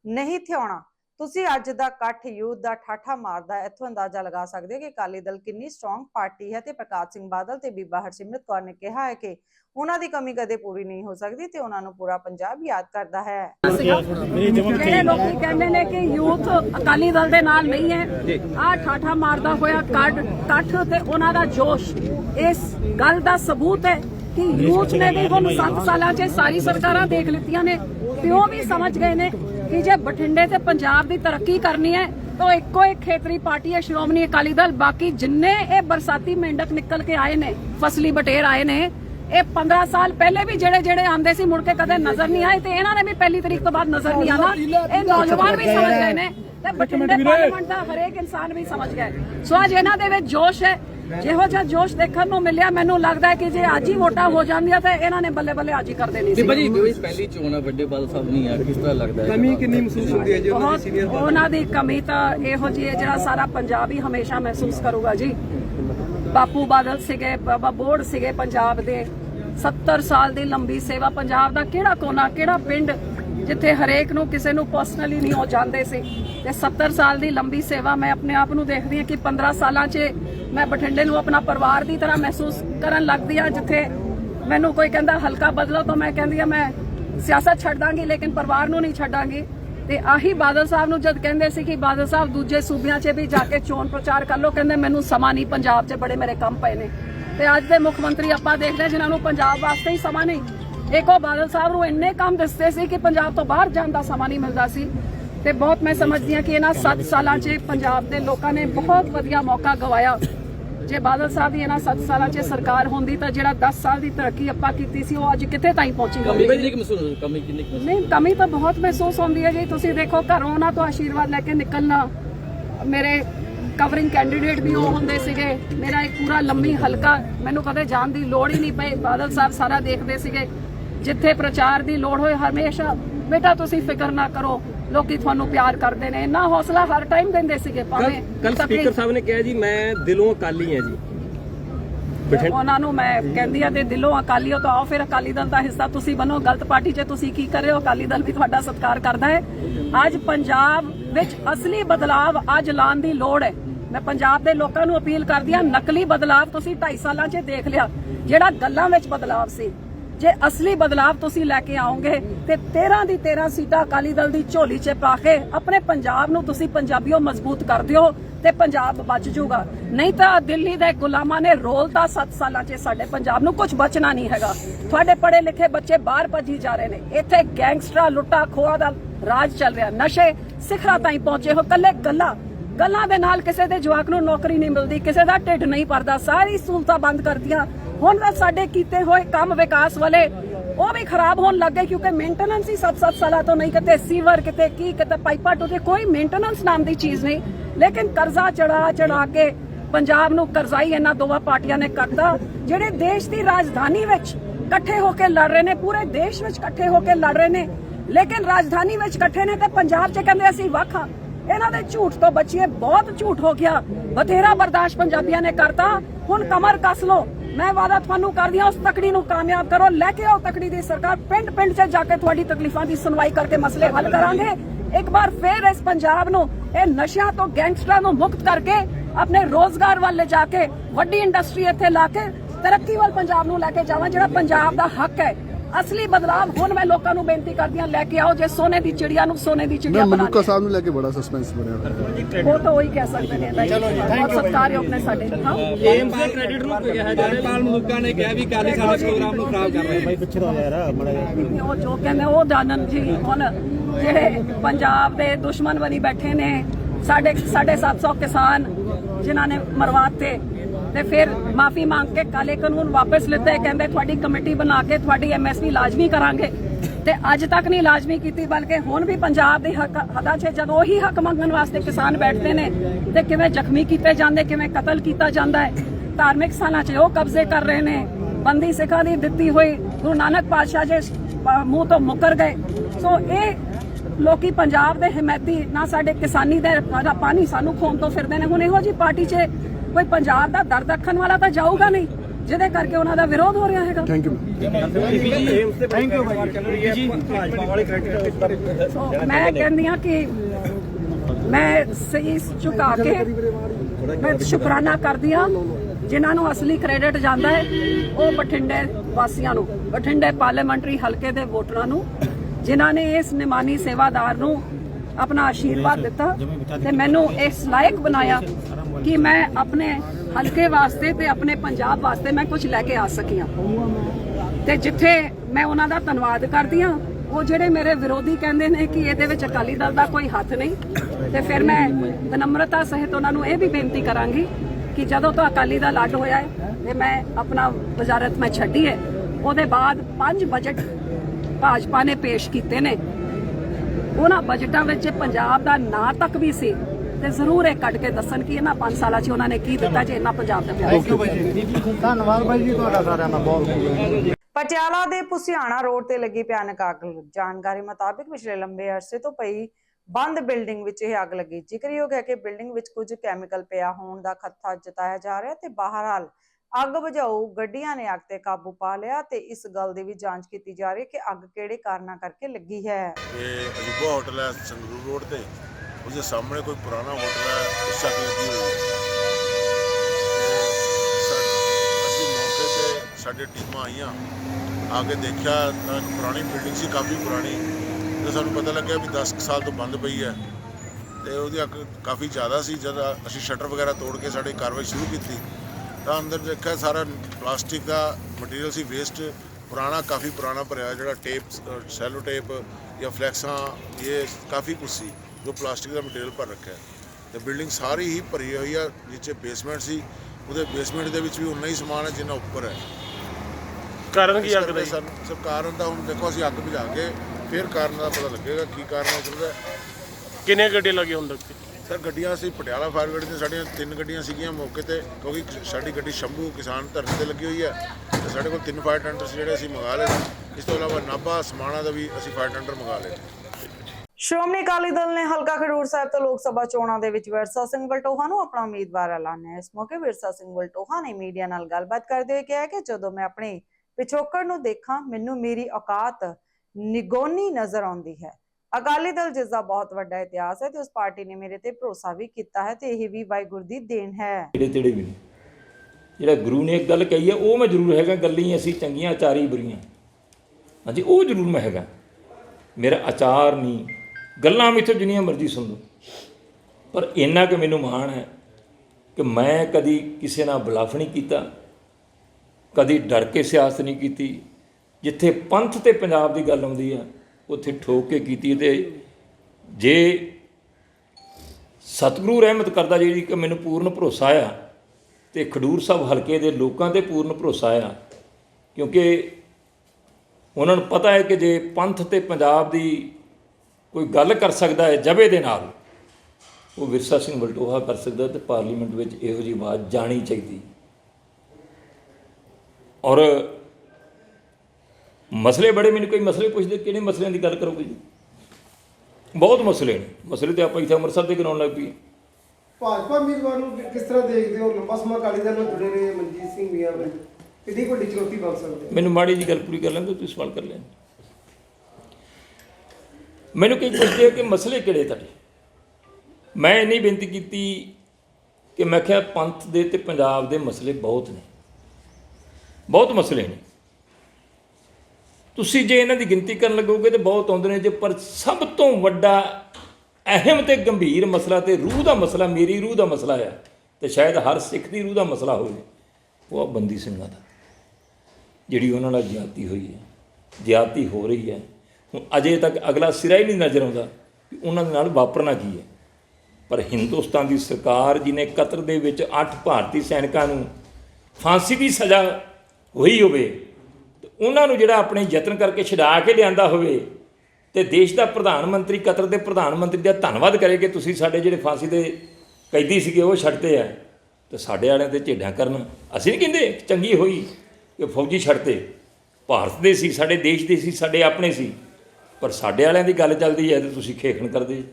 ਨਹੀਂ ਥਿਆਉਣਾ। ਤੁਸੀਂ ਅੱਜ ਦਾ ਇਕੱਠ ਯੂਥ ਦਾ ਠਾਠਾ ਮਾਰਦਾ, ਇੱਥੋਂ ਅੰਦਾਜ਼ਾ ਲਗਾ ਸਕਦੇ ਹੋ ਕਿ ਅਕਾਲੀ ਦਲ ਕਿੰਨੀ ਸਟਰੋਂਗ ਪਾਰਟੀ ਹੈ ਤੇ ਪ੍ਰਕਾਸ਼ ਸਿੰਘ ਬਾਦਲ ਤੇ ਬੀਬਾ ਹਰਸਿਮਰਤ ਕੌਰ ਨੇ ਕਿਹਾ ਹੈ ਕਿ ਉਹਨਾਂ ਦੀ ਕਮੀ ਕਦੇ ਪੂਰੀ ਨਹੀਂ ਹੋ ਸਕਦੀ ਤੇ ਉਹਨਾਂ ਨੂੰ ਪੂਰਾ ਪੰਜਾਬ ਯਾਦ ਕਰਦਾ ਹੈ। ਜਿਹੜੇ ਲੋਕੀ ਕਹਿੰਦੇ ਨੇ ਕਿ ਯੂਥ ਅਕਾਲੀ ਦਲ ਦੇ ਨਾਲ ਨਹੀਂ ਹੈ ਆ ਠਾਠਾ ਮਾਰਦਾ ਹੋਇਆ ਕੱਢ ਕੱਠ ਤੇ ਉਹਨਾਂ ਦਾ ਜੋਸ਼। ਇਸ ਗੱਲ ਦਾ ਸਬੂਤ ਹੈ ਕਿ ਯੂਥ ਨੇ ਵੀ ਹੁਣ 7 ਸਾਲਾਂ 'ਚ ਸਾਰੀ ਸਰਕਾਰਾਂ ਦੇਖ ਲਿੱਤੀਆਂ ਨੇ ਤੇ ਉਹ ਵੀ ਸਮਝ ਗਏ ਨੇ ਕਿ ਜੇ ਬਠਿੰਡੇ ਤੇ ਪੰਜਾਬ ਦੀ ਤਰੱਕੀ ਕਰਨੀ ਹੈ ਤਾਂ ਇੱਕੋ ਇੱਕ ਖੇਤਰੀ ਪਾਰਟੀ ਹੈ ਸ਼੍ਰੋਮਣੀ ਅਕਾਲੀ ਦਲ। ਬਾਕੀ ਜਿੰਨੇ ਇਹ ਬਰਸਾਤੀ ਮੇਂਢਕ ਨਿਕਲ ਕੇ ਆਏ ਨੇ ਫਸਲੀ ਬਟੇਰ ਆਏ ਨੇ ਇਹ 15 ਸਾਲ ਪਹਿਲੇ ਵੀ ਜਿਹੜੇ ਜਿਹੜੇ ਆਂਦੇ ਸੀ ਮੁੜ ਕੇ ਕਦੇ ਨਜ਼ਰ ਨਹੀਂ ਆਏ ਤੇ ਇਹਨਾਂ ਨੇ ਵੀ ਪਹਿਲੀ ਤਰੀਕ ਤੋਂ ਬਾਅਦ ਨਜ਼ਰ ਨਹੀਂ ਆਣਾ ਇਹ ਨੌਜਵਾਨ ਵੀ ਸਮਝ ਗਏ ਨੇ ਤੇ ਬਠਿੰਡੇ ਪਾਰਲੀਮੈਂਟ ਦਾ ਹਰੇਕ ਇਨਸਾਨ ਵੀ ਸਮਝ ਗਿਆ। ਸੋ ਅੱਜ ਇਹਨਾਂ ਦੇ ਵਿੱਚ ਜੋਸ਼ ਹੈ। ਜਿਹੋ ਜਿਹਾ ਜੋਸ਼ ਦੇਖਣ ਨੂੰ ਮਿਲਿਆ ਮੈਨੂੰ ਲੱਗਦਾ ਹੈ ਕਿ ਜੇ ਅੱਜ ਹੀ ਵੋਟਾਂ ਹੋ ਜਾਂਦੀਆਂ ਤੇ ਇਹਨਾਂ ਨੇ ਬੱਲੇ ਬੱਲੇ ਅੱਜ ਹੀ ਕਰ ਦੇਣੀ ਸੀ। ਪਹਿਲੀ ਚੋਣ ਆ ਵੱਡੇ ਬਾਦਲ ਸਾਹਿਬ ਨਹੀਂ ਆ ਕਿਸ ਤਰ੍ਹਾਂ ਲੱਗਦਾ ਹੈ? ਕਮੀ ਕਿੰਨੀ ਮਹਿਸੂਸ ਹੁੰਦੀ ਹੈ ਜੀ ਬਹੁਤ ਉਹਨਾਂ ਦੀ ਕਮੀ ਤਾਂ ਇਹੋ ਜਿਹੀ ਹੈ ਜਿਹੜਾ ਸਾਰਾ ਪੰਜਾਬ ਹੀ ਹਮੇਸ਼ਾ ਮਹਿਸੂਸ ਕਰੂਗਾ ਜੀ। ਬਾਪੂ ਬਾਦਲ ਸੀਗੇ ਬਾਬਾ ਬੋੜ ਸੀਗੇ ਪੰਜਾਬ ਦੇ। 70 ਸਾਲ ਦੀ ਲੰਬੀ ਸੇਵਾ ਪੰਜਾਬ ਦਾ ਕਿਹੜਾ ਕੋਨਾ ਕਿਹੜਾ ਪਿੰਡ ਜਿੱਥੇ ਹਰੇਕ ਨੂੰ ਕਿਸੇ ਨੂੰ ਪਰਸਨਲੀ ਨਹੀਂ ਹੋ ਜਾਂਦੇ ਸੀ। ਤੇ 70 ਸਾਲ ਦੀ ਲੰਬੀ ਸੇਵਾ ਮੈਂ ਆਪਣੇ ਆਪ ਨੂੰ ਦੇਖਦੀ ਹਾਂ ਕਿ 15 ਸਾਲਾਂ 'ਚ ਮੈਂ ਬਠਿੰਡੇ ਨੂੰ ਆਪਣਾ ਪਰਿਵਾਰ ਦੀ ਤਰ੍ਹਾਂ ਮਹਿਸੂਸ ਕਰਨ ਲੱਗਦੀ ਆ ਜਿੱਥੇ ਮੈਨੂੰ ਕੋਈ ਕਹਿੰਦਾ ਹਲਕਾ ਬਦਲੋ ਤਾਂ ਮੈਂ ਕਹਿੰਦੀ ਆ ਮੈਂ ਸਿਆਸਤ ਛੱਡ ਦਾਂਗੀ, ਲੇਕਿਨ ਪਰਿਵਾਰ ਨੂੰ ਨਹੀਂ ਛੱਡਾਂਗੀ। ਤੇ ਆਹੀ ਬਾਦਲ ਸਾਹਿਬ ਨੂੰ ਜਦ ਕਹਿੰਦੇ ਸੀ ਕਿ ਬਾਦਲ ਸਾਹਿਬ ਦੂਜੇ ਸੂਬਿਆਂ 'ਚ ਵੀ ਜਾ ਕੇ ਚੋਣ ਪ੍ਰਚਾਰ ਕਰ ਲੋ ਕਹਿੰਦੇ ਮੈਨੂੰ ਸਮਾਂ ਨਹੀਂ, ਪੰਜਾਬ 'ਚ ਬੜੇ ਮੇਰੇ ਕੰਮ ਪਏ ਨੇ। ਤੇ ਅੱਜ ਦੇ ਮੁੱਖ ਮੰਤਰੀ ਆਪਾਂ ਦੇਖਦੇ ਹਾਂ, ਜਿਨ੍ਹਾਂ ਨੂੰ ਪੰਜਾਬ ਵਾਸਤੇ ਹੀ ਸਮਾਂ ਨਹੀਂ। ਇੱਕੋ ਬਾਦਲ ਸਾਹਿਬ ਨੂੰ ਇੰਨੇ ਕੰਮ ਦੱਸਦੇ ਸੀ ਕਿ ਪੰਜਾਬ ਤੋਂ ਬਾਹਰ ਜਾਣ ਦਾ ਸਮਾਂ ਨਹੀਂ ਮਿਲਦਾ ਸੀ। ਤੇ ਬਹੁਤ ਮੈਂ ਸਮਝਦੀ ਹਾਂ ਕਿ ਇਹਨਾਂ 7 ਸਾਲਾਂ 'ਚ ਪੰਜਾਬ ਦੇ ਲੋਕਾਂ ਨੇ ਬਹੁਤ ਵਧੀਆ ਮੌਕਾ ਗਵਾਇਆ। ਜੇ ਬਾਦਲ ਸਾਹਿਬ ਦੀ ਇਹਨਾਂ 7 ਸਾਲਾਂ 'ਚ ਸਰਕਾਰ ਹੁੰਦੀ ਤਾਂ ਜਿਹੜਾ 10 ਸਾਲ ਦੀ ਤਰੱਕੀ ਆਪਾਂ ਕੀਤੀ ਸੀ ਉਹ ਅੱਜ ਕਿੱਥੇ ਤਾਈਂ ਪਹੁੰਚੀ ਕਮੀ ਕਿੰਨੀ ਕੁ ਮਹਿਸੂਸ ਹੋਈ? ਕਮੀ ਕਿੰਨੀ ਕੁ ਨਹੀਂ ਕਮੀ ਤਾਂ ਬਹੁਤ ਮਹਿਸੂਸ ਹੁੰਦੀ ਹੈ ਜੀ। ਤੁਸੀਂ ਦੇਖੋ ਘਰੋਂ ਉਹਨਾਂ ਤੋਂ ਆਸ਼ੀਰਵਾਦ ਲੈ ਕੇ ਨਿਕਲਣਾ। ਮੇਰੇ ਕਵਰਿੰਗ ਕੈਂਡੀਡੇਟ ਵੀ ਉਹ ਹੁੰਦੇ ਸੀਗੇ। ਮੇਰਾ ਇੱਕ ਪੂਰਾ ਲੰਮੀ ਹਲਕਾ ਮੈਨੂੰ ਕਦੇ ਜਾਣ ਦੀ ਲੋੜ ਹੀ ਨਹੀਂ ਪਈ। ਬਾਦਲ ਸਾਹਿਬ ਸਾਰਾ ਦੇਖਦੇ ਸੀਗੇ। ਜਿੱਥੇ ਪ੍ਰਚਾਰ ਦੀ ਲੋੜ ਹੋਏ ਹਮੇਸ਼ਾ ਬੇਟਾ ਤੁਸੀਂ ਫਿਕਰ ਨਾ ਕਰੋ। ਲੋਕੀ ਤੁਹਾਨੂੰ ਪਿਆਰ ਕਰਦੇ ਨੇ ਇੰਨਾ ਹੌਸਲਾ ਹਰ ਟਾਈਮ ਦਿੰਦੇ ਸੀਗੇ ਭਾਵੇਂ ਕੱਲ ਸਪੀਕਰ ਸਾਹਿਬ ਨੇ ਕਿਹਾ ਜੀ ਮੈਂ ਦਿਲੋਂ ਅਕਾਲੀ ਹਾਂ ਜੀ। ਉਹਨਾਂ ਨੂੰ ਮੈਂ ਕਹਿੰਦੀ ਆ ਤੇ ਦਿਲੋਂ ਅਕਾਲੀ ਹੋ ਤਾਂ ਆਓ ਫਿਰ ਅਕਾਲੀ ਦਲ ਦਾ ਹਿੱਸਾ ਤੁਸੀਂ ਬਣੋ। ਗਲਤ ਪਾਰਟੀ 'ਚ ਤੁਸੀਂ ਕੀ ਕਰ ਰਹੇ ਹੋ? ਅਕਾਲੀ ਦਲ ਵੀ ਤੁਹਾਡਾ ਸਤਿਕਾਰ ਕਰਦਾ ਹੈ। ਅੱਜ ਪੰਜਾਬ ਵਿੱਚ ਅਸਲੀ ਬਦਲਾਵ ਅੱਜ ਲਾਉਣ ਦੀ ਲੋੜ ਹੈ। ਮੈਂ ਪੰਜਾਬ ਦੇ ਲੋਕਾਂ ਨੂੰ ਅਪੀਲ ਕਰਦੀ ਆ ਨਕਲੀ ਬਦਲਾਵ ਤੁਸੀਂ 2.5 ਸਾਲਾਂ 'ਚ ਦੇਖ ਲਿਆ ਜਿਹੜਾ ਗੱਲਾਂ ਵਿੱਚ ਬਦਲਾਵ ਸੀ। ਜੇ ਅਸਲੀ ਬਦਲਾਵ ਤੁਸੀਂ ਲੈ ਕੇ ਆਓਗੇ ਤੇ 13 ਦੀ 13 ਸੀਟਾਂ ਅਕਾਲੀ ਦਲ ਦੀ ਝੋਲੀ 'ਚ ਪਾ ਕੇ ਆਪਣੇ ਪੰਜਾਬ ਨੂੰ ਤੁਸੀਂ ਪੰਜਾਬੀਓ ਮਜ਼ਬੂਤ ਕਰ ਦਿਓ ਤੇ ਪੰਜਾਬ ਬਚ ਜਾਊਗਾ। ਨਹੀਂ ਤਾਂ ਦਿੱਲੀ ਦੇ ਗੁਲਾਮਾਂ ਨੇ ਰੋਲਤਾ 7 ਸਾਲਾਂ 'ਚ ਸਾਡੇ ਪੰਜਾਬ ਨੂੰ ਕੁਝ ਬਚਣਾ ਨਹੀਂ ਹੈਗਾ। ਤੁਹਾਡੇ ਪੜੇ ਲਿਖੇ ਬੱਚੇ ਬਾਹਰ ਭੱਜੀ ਜਾ ਰਹੇ ਨੇ। ਇੱਥੇ ਗੈਂਗਸਟਰਾਂ, ਲੁੱਟਾ ਖੋਆ ਦਾ ਰਾਜ ਚੱਲ ਰਿਹਾ। ਨਸ਼ੇ ਸਿਖਰਾਂ ਤਾਈਂ ਪਹੁੰਚੇ ਹੋ ਕੱਲੇ ਗੱਲਾਂ। ਗੱਲਾਂ ਦੇ ਨਾਲ ਕਿਸੇ ਦੇ ਜਵਾਕ ਨੂੰ ਨੌਕਰੀ ਨਹੀਂ ਮਿਲਦੀ, ਕਿਸੇ ਦਾ ਢਿੱਡ ਨਹੀਂ ਭਰਦਾ। ਸਾਰੀ ਸਹੂਲਤਾਂ ਬੰਦ ਕਰਦੀਆਂ ਹੁਣ ਤਾਂ ਸਾਡੇ ਕੀਤੇ ਹੋਏ ਕੰਮ ਵਿਕਾਸ ਵਾਲੇ ਉਹ ਵੀ ਖਰਾਬ ਹੋਣ ਲੱਗ ਗਏ ਕਿਉਂਕਿ ਮੇਨਟੇਨੈਂਸ ਹੀ 7-7 ਸਾਲਾਂ ਤੋਂ ਨਹੀਂ, ਕਿਤੇ ਸੀਵਰ, ਕਿਤੇ ਕੀ, ਕਿਤੇ ਪਾਈਪਾਂ ਟੁੱਟੇ, ਕੋਈ ਮੇਨਟੇਨੈਂਸ ਨਾਮ ਦੀ ਚੀਜ਼ ਨਹੀਂ। ਲੇਕਿਨ ਕਰਜ਼ਾ ਚੜਾ ਚੜਾ ਕੇ ਪੰਜਾਬ ਨੂੰ ਕਰਜ਼ਾਈ ਇਹਨਾਂ ਦੋਵਾਂ ਪਾਰਟੀਆਂ ਨੇ ਕਰਤਾ, ਜਿਹੜੇ ਦੇਸ਼ ਦੀ ਰਾਜਧਾਨੀ ਵਿੱਚ ਇਕੱਠੇ ਹੋ ਕੇ ਲੜ ਰਹੇ ਨੇ, ਪੂਰੇ ਦੇਸ਼ ਵਿੱਚ ਇਕੱਠੇ ਹੋ ਕੇ ਲੜ ਰਹੇ ਨੇ, ਲੇਕਿਨ ਰਾਜਧਾਨੀ ਵਿੱਚ ਇਕੱਠੇ ਨੇ ਤੇ ਪੰਜਾਬ 'ਚ ਕਹਿੰਦੇ ਅਸੀਂ ਵੱਖ ਹਾਂ। ਇਹਨਾਂ ਦੇ ਝੂਠ ਤੋਂ ਬਚੀਏ, ਬਹੁਤ ਝੂਠ ਹੋ ਗਿਆ। ਬਥੇਰਾ ਬਰਦਾਸ਼ਤ ਪੰਜਾਬੀਆਂ ਨੇ ਕਰਤਾ। ਹੁਣ ਕਮਰ ਕੱਸ ਲੋ ਮੈਂ ਵਾਦਾ ਤੁਹਾਨੂੰ ਕਰਦੀ ਹਾਂ, ਉਸ ਤਕੜੀ ਨੂੰ ਕਾਮਯਾਬ ਕਰੋ। ਲੈ ਕੇ ਆਓ ਤਕੜੀ ਦੀ ਸਰਕਾਰ। ਪਿੰਡ ਪਿੰਡ 'ਚ ਜਾ ਕੇ ਤੁਹਾਡੀ ਤਕਲੀਫਾਂ ਦੀ ਸੁਣਵਾਈ ਕਰਕੇ ਮਸਲੇ ਹੱਲ ਕਰਾਂਗੇ। ਇੱਕ ਵਾਰ ਫੇਰ ਇਸ ਪੰਜਾਬ ਨੂੰ, ਇਹ ਨਸ਼ਿਆਂ ਤੋਂ ਗੈਂਗਸਟਰਾਂ ਨੂੰ ਮੁਕਤ ਕਰਕੇ, ਆਪਣੇ ਰੋਜ਼ਗਾਰ ਵੱਲ ਲੈ ਜਾ ਕੇ, ਵੱਡੀ ਇੰਡਸਟਰੀ ਇੱਥੇ ਲਾ ਕੇ, ਤਰੱਕੀ ਵੱਲ ਪੰਜਾਬ ਨੂੰ ਲੈ ਕੇ ਜਾਵਾਂ, ਜਿਹੜਾ ਪੰਜਾਬ ਦਾ ਹੱਕ ਹੈ। ਅਸਲੀ ਬਦਲਾਵ ਹੁਣ ਮੈਂ ਲੋਕਾਂ ਨੂੰ ਬੇਨਤੀ ਕਰਦੀ ਹਾਂ ਲੈ ਕੇ ਆਓ ਜੇ ਸੋਨੇ ਦੀ ਚਿੜੀਆ ਨੂੰ ਸੋਨੇ ਦੀ ਚਿੜੀਆ ਬਣਾ ਮਲੂਕਾ ਸਾਹਿਬ ਨੂੰ ਲੈ ਕੇ ਬੜਾ ਸਸਪੈਂਸ ਬਣਿਆ ਹੋਇਆ। ਉਹ ਤਾਂ ਉਹੀ ਕਹਿ ਸਕਦੇ ਨੇ ਚਲੋ ਜੀ ਬਹੁਤ ਸਤਿਕਾਰਯੋਗ ਨੇ ਸਾਡੇ। ਹਾਂ। ਏਮਸ ਦੇ ਕ੍ਰੈਡਿਟ ਨੂੰ ਕਿਹਾ ਜਾ ਰਿਹਾ ਪਾਲ ਮਲੂਕਾ ਨੇ ਕਿਹਾ ਵੀ ਕਾਲੀ ਸਾਡੇ ਪ੍ਰੋਗਰਾਮ ਨੂੰ ਖਰਾਬ ਕਰ ਰਹੇ ਬਾਈ ਪਿੱਛੇ ਦਾ ਯਾਰ ਉਹ ਜੋ ਕਹਿੰਦੇ ਉਹ ਜਾਣਨ ਜੀ ਹੁਣ ਜਿਹੜੇ ਪੰਜਾਬ ਦੇ ਦੁਸ਼ਮਣ ਬਣੀ ਬੈਠੇ ਨੇ ਸਾਡੇ ਸਾਡੇ 700 ਕਿਸਾਨ ਜਿਨ੍ਹਾਂ ਨੇ ਮਰਵਾਤੇ ਤੇ ਫਿਰ ਮਾਫੀ ਮੰਗ ਕੇ ਕਾਲੇ ਕਾਨੂੰਨ ਵਾਪਸ ਲਿੱਤੇ। ਕਹਿੰਦੇ, ਤੁਹਾਡੀ ਕਮੇਟੀ ਬਣਾ ਕੇ ਤੁਹਾਡੀ ਐਮਐਸਪੀ ਲਾਜ਼ਮੀ ਕਰਾਂਗੇ। ਤੇ ਅੱਜ ਤੱਕ ਨਹੀਂ ਲਾਜ਼ਮੀ ਕੀਤੀ, ਬਲਕਿ ਹੁਣ ਵੀ ਪੰਜਾਬ ਦੇ ਹੱਕ ਹੱਦਾਂ 'ਚ ਜਦੋਂ ਉਹੀ ਹੱਕ ਮੰਗਣ ਵਾਸਤੇ ਕਿਸਾਨ ਬੈਠਦੇ ਨੇ, ਤੇ ਕਿਵੇਂ ਜ਼ਖਮੀ ਕੀਤੇ ਜਾਂਦੇ, ਕਿਵੇਂ ਕਤਲ ਕੀਤਾ ਜਾਂਦਾ ਹੈ। ਧਾਰਮਿਕ ਸਥਾਨਾਂ 'ਚ ਉਹ ਕਬਜ਼ੇ ਕਰ ਰਹੇ ਨੇ। ਬੰਦੀ ਸਿੱਖਾਂ ਦੀ ਦਿੱਤੀ ਹੋਈ ਗੁਰੂ ਨਾਨਕ ਪਾਤਸ਼ਾਹ ਜੀ ਮੂੰਹ ਤੋਂ ਮੁੱਕਰ ਗਏ। ਸੋ ਇਹ ਲੋਕੀ ਪੰਜਾਬ ਦੇ ਹਮਾਇਤੀ ਨਾ ਸਾਡੇ ਕਿਸਾਨੀ ਦੇ ਦਾ ਪਾਣੀ ਸਾਨੂੰ ਖੋਣ ਤੋਂ ਫਿਰਦੇ ਨੇ। ਹੁਣ ਇਹੋ ਜੀ ਪਾਰਟੀ 'ਚ ਕੋਈ ਪੰਜਾਬ ਦਾ ਦਰਦ ਰੱਖਣ ਵਾਲਾ ਤਾਂ ਜਾਊਗਾ ਨਹੀਂ ਜਿਹਦੇ ਕਰਕੇ ਉਹਨਾਂ ਦਾ ਵਿਰੋਧ ਹੋ ਰਿਹਾ ਹੈਗਾ। ਥੈਂਕ ਯੂ ਥੈਂਕ ਯੂ ਜੀ ਸੋ ਮੈਂ ਕਹਿੰਦੀ ਹਾਂ ਕਿ ਮੈਂ ਸਹੀ ਝੁਕਾ ਕੇ ਮੈਂ ਸ਼ੁਕਰਾਨਾ ਕਰਦੀ ਹਾਂ ਜਿਨ੍ਹਾਂ ਨੂੰ ਅਸਲੀ ਕ੍ਰੈਡਿਟ ਜਾਂਦਾ ਹੈ ਉਹ ਬਠਿੰਡੇ ਵਾਸੀਆਂ ਨੂੰ ਬਠਿੰਡੇ ਪਾਰਲੀਮੈਂਟਰੀ ਹਲਕੇ ਦੇ ਵੋਟਰਾਂ ਨੂੰ ਜਿਨ੍ਹਾਂ ਨੇ ਇਸ ਨਿਮਾਨੀ ਸੇਵਾਦਾਰ ਨੂੰ ਆਪਣਾ ਆਸ਼ੀਰਵਾਦ ਦਿੱਤਾ ਤੇ ਮੈਨੂੰ ਇਸ ਲਾਇਕ ਬਣਾਇਆ। ਕਿ ਮੈਂ ਆਪਣੇ ਹਲਕੇ ਵਾਸਤੇ ਤੇ ਆਪਣੇ ਪੰਜਾਬ ਵਾਸਤੇ ਮੈਂ ਕੁਝ ਲੈ ਕੇ ਆ ਸਕੀ ਹਾਂ। ਤੇ ਜਿੱਥੇ ਮੈਂ ਉਹਨਾਂ ਦਾ ਧੰਨਵਾਦ ਕਰਦੀ ਹਾਂ, ਉਹ ਜਿਹੜੇ ਮੇਰੇ ਵਿਰੋਧੀ ਕਹਿੰਦੇ ਨੇ ਕਿ ਇਹਦੇ ਵਿੱਚ ਅਕਾਲੀ ਦਲ ਦਾ ਕੋਈ ਹੱਥ ਨਹੀਂ। ਤੇ ਫਿਰ ਮੈਂ ਵਿਨਮਰਤਾ ਸਹਿਤ ਉਹਨਾਂ ਨੂੰ ਇਹ ਵੀ ਬੇਨਤੀ ਕਰਾਂਗੀ ਕਿ ਜਦੋਂ ਤੋਂ ਅਕਾਲੀ ਦਲ ਅੱਡ ਹੋਇਆ ਹੈ ਤੇ ਮੈਂ ਆਪਣਾ ਵਜ਼ਾਰਤ ਮੈਂ ਛੱਡੀ ਹੈ, ਉਹਦੇ ਬਾਅਦ ਪੰਜ ਬਜਟ ਭਾਜਪਾ ਨੇ ਪੇਸ਼ ਕੀਤੇ ਨੇ। ਉਹਨਾਂ ਬਜਟਾਂ ਵਿੱਚ ਪੰਜਾਬ ਦਾ ਨਾਂ ਤੱਕ ਵੀ ਸੀ। ਤੇ ਜ਼ਰੂਰ ਇਹ ਕੱਢ ਕੇ ਦੱਸਣ ਕਿ ਇਹਨਾਂ 5 ਸਾਲਾਂ 'ਚ ਉਹਨਾਂ ਨੇ ਕੀ ਦਿੱਤਾ ਜੇ ਇਹਨਾਂ ਪੰਜਾਬ ਦਾ ਪਿਆਰ ਧੰਨਵਾਦ ਬਾਈ ਜੀ ਤੁਹਾਡਾ ਸਾਰਿਆਂ ਦਾ ਬਹੁਤ ਪਟਿਆਲਾ ਦੇ ਪੁਸਿਆਣਾ ਰੋਡ ਤੇ ਲੱਗੀ ਭਿਆਨਕ ਅੱਗ। ਜਾਣਕਾਰੀ ਮੁਤਾਬਿਕ ਪਿਛਲੇ ਲੰਬੇ ਅਰਸੇ ਤੋਂ ਪਈ ਬੰਦ ਬਿਲਡਿੰਗ ਵਿੱਚ ਇਹ ਅੱਗ ਲੱਗੀ। ਜ਼ਿਕਰਯੋਗ ਹੈ ਕਿ ਬਿਲਡਿੰਗ ਵਿੱਚ ਕੁਝ ਕੈਮੀਕਲ ਪਿਆ ਹੋਣ ਦਾ ਖਤਰਾ ਜਤਾਇਆ ਜਾ ਰਿਹਾ ਤੇ ਬਹਰਹਾਲ ਅੱਗ ਬੁਝਾਊ ਗੱਡੀਆਂ ਨੇ ਅੱਗ ਤੇ ਕਾਬੂ ਪਾ ਲਿਆ ਤੇ ਇਸ ਗੱਲ ਦੀ ਵੀ ਜਾਂਚ ਕੀਤੀ ਜਾ ਰਹੀ ਹੈ ਕਿ ਅੱਗ ਕਿਹੜੇ ਕਾਰਨਾਂ ਕਰਕੇ ਲੱਗੀ ਹੈ। ਇਹ ਅਜੂਬਾ ਹੋਟਲ ਹੈ ਸੰਗਰੂਰ ਰੋਡ ਤੇ ਉਹਦੇ ਸਾਹਮਣੇ ਕੋਈ ਪੁਰਾਣਾ ਹੋਟਲ ਹੈ, ਉਸ ਅੱਗ ਲੱਗੀ ਹੋਈ ਹੈ। ਅਸੀਂ ਮੌਕੇ ਤੇ ਸਾਡੇ ਟੀਮਾਂ ਆਈਆਂ, ਆ ਕੇ ਦੇਖਿਆ ਤਾਂ ਇੱਕ ਪੁਰਾਣੀ ਬਿਲਡਿੰਗ ਸੀ, ਕਾਫੀ ਪੁਰਾਣੀ। ਤੇ ਸਾਨੂੰ ਪਤਾ ਲੱਗਿਆ ਵੀ 10 ਕੁ ਸਾਲ ਤੋਂ ਬੰਦ ਪਈ ਹੈ। ਤੇ ਉਹਦੀ ਅੱਗ ਕਾਫੀ ਜ਼ਿਆਦਾ ਸੀ, ਜਦ ਅਸੀਂ ਸ਼ਟਰ ਵਗੈਰਾ ਤੋੜ ਕੇ ਸਾਡੀ ਕਾਰਵਾਈ ਸ਼ੁਰੂ ਕੀਤੀ, ਤਾਂ ਅੰਦਰ ਦੇਖਿਆ ਸਾਰਾ ਪਲਾਸਟਿਕ ਦਾ ਮਟੀਰੀਅਲ ਸੀ ਵੇਸਟ ਪੁਰਾਣਾ, ਕਾਫੀ ਪੁਰਾਣਾ ਭਰਿਆ ਜਿਹੜਾ ਟੇਪ ਸੈਲੋ ਟੇਪ ਜਾਂ ਫਲੈਕਸਾਂ ਇਹ ਕਾਫੀ ਕੁਛ ਸੀ। ਜੋ ਪਲਾਸਟਿਕ ਦਾ ਮਟੀਰੀਅਲ ਭਰ ਰੱਖਿਆ ਹੈ। ਤੇ ਬਿਲਡਿੰਗ ਸਾਰੀ ਹੀ ਭਰੀ ਹੋਈ ਆ ਨੀਚੇ ਬੇਸਮੈਂਟ ਸੀ ਉਹਦੇ ਬੇਸਮੈਂਟ ਦੇ ਵਿੱਚ ਵੀ ਉਨਾ ਹੀ ਸਮਾਨ ਹੈ ਜਿੰਨਾ ਉੱਪਰ ਹੈ ਕਾਰਨ ਕੀ ਅੱਗ ਦਾ ਸਾਨੂੰ ਸਭ ਕਾਰਨ ਤਾਂ ਹੁਣ ਦੇਖੋ ਅਸੀਂ ਅੱਗ ਬੁਝਾ ਕੇ ਫਿਰ ਕਾਰਨ ਦਾ ਪਤਾ ਲੱਗੇਗਾ ਕੀ ਕਾਰਨ ਹੋ ਸਕਦਾ ਹੈ। ਕਿੰਨੇ ਗੱਡੇ ਲੱਗੇ ਤੱਕ ਸਰ ਗੱਡੀਆਂ ਅਸੀਂ ਪਟਿਆਲਾ ਫਾਇਰ ਬ੍ਰਿਗੇਡ ਦੀਆਂ ਸਾਡੀਆਂ ਤਿੰਨ ਗੱਡੀਆਂ ਸੀਗੀਆਂ ਮੌਕੇ ਤੇ ਕਿਉਂਕਿ ਸਾਡੀ ਗੱਡੀ ਸ਼ੰਭੂ ਕਿਸਾਨ ਧਰਨੇ ਤੇ ਲੱਗੀ ਹੋਈ ਹੈ ਤੇ ਸਾਡੇ ਕੋਲ ਤਿੰਨ ਫਾਇਰ ਟੈਂਡਰਸ ਜਿਹੜੇ ਅਸੀਂ ਮੰਗਾ ਲਏ। ਇਸ ਤੋਂ ਇਲਾਵਾ ਨਾਭਾ ਸਮਾਣਾ ਦਾ ਵੀ ਅਸੀਂ ਫਾਇਰ ਟੈਂਡਰ ਮੰਗਾ ਲਏ। ਸ਼੍ਰੋਮਣੀ ਅਕਾਲੀ ਦਲ ਨੇ ਹਲਕਾ ਖਡੂਰ ਸਾਹਿਬ ਤੋਂ ਲੋਕ ਸਭਾ ਚੋਣਾਂ ਦੇ ਵਿੱਚ ਵਿਰਸਾ ਸਿੰਘ ਵਲਟੋਹਾ ਨੂੰ ਆਪਣਾ ਉਮੀਦਵਾਰ ਐਲਾਨਿਆ। ਇਸ ਮੌਕੇ ਵਿਰਸਾ ਸਿੰਘ ਵਲਟੋਹਾ ਨੇ ਮੀਡੀਆ ਨਾਲ ਗੱਲਬਾਤ ਕਰਦੇ ਹੋਏ ਕਿਹਾ ਕਿ ਜਦੋਂ ਮੈਂ ਆਪਣੇ ਪਿਛੋਕੜ ਨੂੰ ਦੇਖਾਂ, ਮੈਨੂੰ ਮੇਰੀ ਔਕਾਤ ਨਿਗੋਨੀ ਨਜ਼ਰ ਆਉਂਦੀ ਹੈ। ਅਕਾਲੀ ਦਲ ਜਿਸ ਦਾ ਬਹੁਤ ਵੱਡਾ ਇਤਿਹਾਸ ਹੈ ਤੇ ਉਸ ਪਾਰਟੀ ਨੇ ਮੇਰੇ ਤੇ ਭਰੋਸਾ ਵੀ ਕੀਤਾ ਹੈ ਤੇ ਇਹ ਵੀ ਵਾਹਿਗੁਰੂ ਦੀ ਦੇਣ ਹੈ। ਜਿਹੜੇ ਤੇੜੇ ਵੀ ਨਹੀਂ। ਜਿਹੜਾ ਗੁਰੂ ਨੇ ਇੱਕ ਗੱਲ ਕਹੀ ਹੈ, ਉਹ ਮੈਂ ਜ਼ਰੂਰ ਹੈਗਾ, ਗੱਲਾਂ ਅਸੀਂ ਚੰਗੀਆਂ ਆਚਾਰੀ ਬੁਰੀਆਂ। ਹਾਂਜੀ, ਉਹ ਜ਼ਰੂਰ ਮੈਂ ਹੈਗਾ। ਮੇਰਾ ਆਚਾਰ ਨਹੀਂ ਗੱਲਾਂ ਮੇਥੋਂ ਜਿੰਨੀਆਂ ਮਰਜ਼ੀ ਸੁਣ ਲਓ। ਪਰ ਇੰਨਾ ਕਿ ਮੈਨੂੰ ਮਾਣ ਹੈ ਕਿ ਮੈਂ ਕਦੀ ਕਿਸੇ ਨਾਲ ਬਲਫ ਨਹੀਂ ਕੀਤਾ, ਕਦੀ ਡਰ ਕੇ ਸਿਆਸਤ ਨਹੀਂ ਕੀਤੀ। ਜਿੱਥੇ ਪੰਥ ਤੇ ਪੰਜਾਬ ਦੀ ਗੱਲ ਆਉਂਦੀ ਆ, ਉੱਥੇ ਠੋਕ ਕੇ ਕੀਤੀ ਤੇ ਜੇ ਸਤਿਗੁਰੂ ਰਹਿਮਤ ਕਰਦਾ ਜਿਹੜੀ ਕਿ ਮੈਨੂੰ ਪੂਰਨ ਭਰੋਸਾ ਆ ਤੇ ਖਡੂਰ ਸਾਹਿਬ ਹਲਕੇ ਦੇ ਲੋਕਾਂ ਤੇ ਪੂਰਨ ਭਰੋਸਾ ਆ, ਕਿਉਂਕਿ ਉਹਨਾਂ ਨੂੰ ਪਤਾ ਹੈ ਕਿ ਜੇ ਪੰਥ ਤੇ ਪੰਜਾਬ ਦੀ ਕੋਈ ਗੱਲ ਕਰ ਸਕਦਾ ਹੈ ਜਬੇ ਦੇ ਨਾਲ ਉਹ ਵਿਰਸਾ ਸਿੰਘ ਵਲਟੋਹਾ ਕਰ ਸਕਦਾ ਤੇ ਪਾਰਲੀਮੈਂਟ ਵਿੱਚ ਇਹੋ ਜਿਹੀ ਆਵਾਜ਼ ਜਾਣੀ ਚਾਹੀਦੀ। ਔਰ ਮਸਲੇ ਬੜੇ ਮੈਨੂੰ ਕੋਈ ਮਸਲੇ ਪੁੱਛਦੇ ਕਿਹੜੇ ਮਸਲਿਆਂ ਦੀ ਗੱਲ ਕਰੋਗੇ ਜੀ? ਬਹੁਤ ਮਸਲੇ ਨੇ ਮਸਲੇ ਤੇ ਆਪਾਂ ਇੱਥੇ ਅੰਮ੍ਰਿਤਸਰ ਦੇ ਕਰਾਉਣ ਲੱਗ ਪਈਏ। ਭਾਜਪਾ ਉਮੀਦਵਾਰ ਨੂੰ ਕਿਸ ਤਰ੍ਹਾਂ ਦੇਖਦੇ ਹੋ? ਲੰਬਾ ਸਮਾਂ ਅਕਾਲੀ ਦਲ ਨਾਲ ਜੁੜੇ ਰਹੇ ਮਨਜੀਤ ਸਿੰਘ ਮੀਆਂ ਨੇ ਕਿੰਨੀ ਵੱਡੀ ਚੁਣੌਤੀ ਬਣ ਸਕਦੀ ਹੈ? ਮੈਨੂੰ ਮਾੜੀ ਜੀ ਗੱਲ ਪੂਰੀ ਕਰ ਲੈਣ ਤੁਸੀਂ ਸਵਾਲ ਕਰ ਲੈਣ। ਮੈਨੂੰ ਕਈ ਪੁੱਛਦੇ ਆ ਕਿ ਮਸਲੇ ਕਿਹੜੇ ਤੁਹਾਡੇ? ਮੈਂ ਇੰਨੀ ਬੇਨਤੀ ਕੀਤੀ ਕਿ ਮੈਂ ਕਿਹਾ ਪੰਥ ਦੇ ਤੇ ਪੰਜਾਬ ਦੇ ਮਸਲੇ ਬਹੁਤ ਨੇ। ਬਹੁਤ ਮਸਲੇ ਨੇ। ਤੁਸੀਂ ਜੇ ਇਹਨਾਂ ਦੀ ਗਿਣਤੀ ਕਰਨ ਲੱਗੋਗੇ ਤੇ ਬਹੁਤ ਆਉਂਦੇ ਨੇ ਜੇ, ਪਰ ਸਭ ਤੋਂ ਵੱਡਾ ਅਹਿਮ ਤੇ ਗੰਭੀਰ ਮਸਲਾ ਤੇ ਰੂਹ ਦਾ ਮਸਲਾ, ਮੇਰੀ ਰੂਹ ਦਾ ਮਸਲਾ ਆ, ਤੇ ਸ਼ਾਇਦ ਹਰ ਸਿੱਖ ਦੀ ਰੂਹ ਦਾ ਮਸਲਾ ਹੋਵੇ, ਉਹ ਆ ਬੰਦੀ ਸਿੰਘਾਂ ਦਾ, ਜਿਹੜੀ ਉਹਨਾਂ ਨਾਲ ਜ਼ਿਆਦਤੀ ਹੋਈ ਹੈ। ਜ਼ਿਆਦਤੀ ਹੋ ਰਹੀ ਹੈ। ਹੁਣ ਅਜੇ ਤੱਕ ਅਗਲਾ ਸਿਰਾ ਹੀ ਨਹੀਂ ਨਜ਼ਰ ਆਉਂਦਾ ਕਿ ਉਹਨਾਂ ਦੇ ਨਾਲ ਵਾਪਰਨਾ ਕੀ ਹੈ। ਪਰ ਹਿੰਦੁਸਤਾਨ ਦੀ ਸਰਕਾਰ ਜਿਨੇ ਕਤਰ ਦੇ ਵਿੱਚ 8 ਭਾਰਤੀ ਸੈਨਿਕਾਂ ਨੂੰ ਫਾਂਸੀ ਦੀ ਸਜ਼ਾ ਹੋਈ ਹੋਵੇ ਤੇ ਉਹਨਾਂ ਨੂੰ ਜਿਹੜਾ ਆਪਣੇ ਯਤਨ ਕਰਕੇ ਛਡਾ ਕੇ ਲਿਆਂਦਾ ਹੋਵੇ ਤੇ ਦੇਸ਼ ਦਾ ਪ੍ਰਧਾਨ ਮੰਤਰੀ, ਕਤਰ ਦੇ ਪ੍ਰਧਾਨ ਮੰਤਰੀ ਦਾ ਧੰਨਵਾਦ ਕਰੇ ਕਿ ਤੁਸੀਂ ਸਾਡੇ ਜਿਹੜੇ ਫਾਂਸੀ ਦੇ ਕੈਦੀ ਸੀਗੇ ਉਹ ਛੱਡਤੇ ਆ। ਤੇ ਸਾਡੇ ਵਾਲਿਆਂ ਤੇ ਝੇਡਾਂ ਕਰਨ ਅਸੀਂ ਨਹੀਂ ਕਹਿੰਦੇ ਚੰਗੀ ਹੋਈ ਕਿ ਫੌਜੀ ਛੱਡਤੇ। ਭਾਰਤ ਦੇ ਸੀ, ਸਾਡੇ ਦੇਸ਼ ਦੇ ਸੀ, ਸਾਡੇ ਆਪਣੇ ਸੀ। ਪਰ ਸਾਡੇ ਵਾਲਿਆਂ ਦੀ ਗੱਲ ਚੱਲਦੀ ਹੈ ਤੇ ਤੁਸੀਂ ਖੇਖਣ ਕਰਦੇ ਜੇ।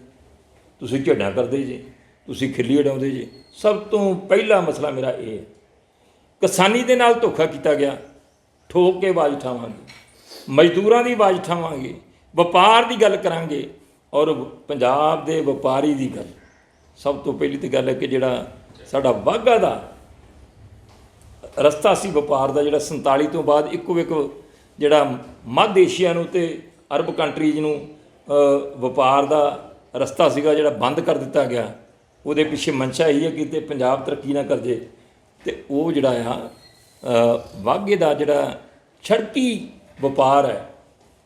ਤੁਸੀਂ ਝੇਡਾਂ ਕਰਦੇ ਜੇ। ਤੁਸੀਂ ਖਿੱਲੀ ਉਡਾਉਂਦੇ ਜੇ। ਸਭ ਤੋਂ ਪਹਿਲਾ ਮਸਲਾ ਮੇਰਾ ਇਹ ਹੈ। ਕਿਸਾਨੀ ਦੇ ਨਾਲ ਧੋਖਾ ਕੀਤਾ ਗਿਆ। ਠੋਕ ਕੇ ਆਵਾਜ਼ ਉਠਾਵਾਂਗੇ। ਮਜ਼ਦੂਰਾਂ ਦੀ ਆਵਾਜ਼ ਉਠਾਵਾਂਗੇ। ਵਪਾਰ ਦੀ ਗੱਲ ਕਰਾਂਗੇ। ਔਰ ਪੰਜਾਬ ਦੇ ਵਪਾਰੀ ਦੀ ਗੱਲ। ਸਭ ਤੋਂ ਪਹਿਲੀ ਤੇ ਗੱਲ ਹੈ ਕਿ ਜਿਹੜਾ ਸਾਡਾ ਵਾਹਗਾ ਦਾ ਰਸਤਾ ਸੀ ਵਪਾਰ ਦਾ, ਜਿਹੜਾ 47 ਤੋਂ ਬਾਅਦ ਇੱਕੋ ਇੱਕ ਜਿਹੜਾ ਮੱਧ ਏਸ਼ੀਆ ਨੂੰ ਤੇ ਅਰਬ ਕੰਟਰੀਜ਼ ਨੂੰ ਵਪਾਰ ਦਾ ਰਸਤਾ ਸੀਗਾ ਜਿਹੜਾ ਬੰਦ ਕਰ ਦਿੱਤਾ ਗਿਆ। ਉਹਦੇ ਪਿੱਛੇ ਮਨਸ਼ਾ ਇਹੀ ਹੈ ਕਿ ਤੇ ਪੰਜਾਬ ਤਰੱਕੀ ਨਾ ਕਰ ਜੇ। ਤੇ ਉਹ ਜਿਹੜਾ ਆ ਅ, ਦਾ ਜਿਹੜਾ ਛੜਕੀ ਵਪਾਰ ਹੈ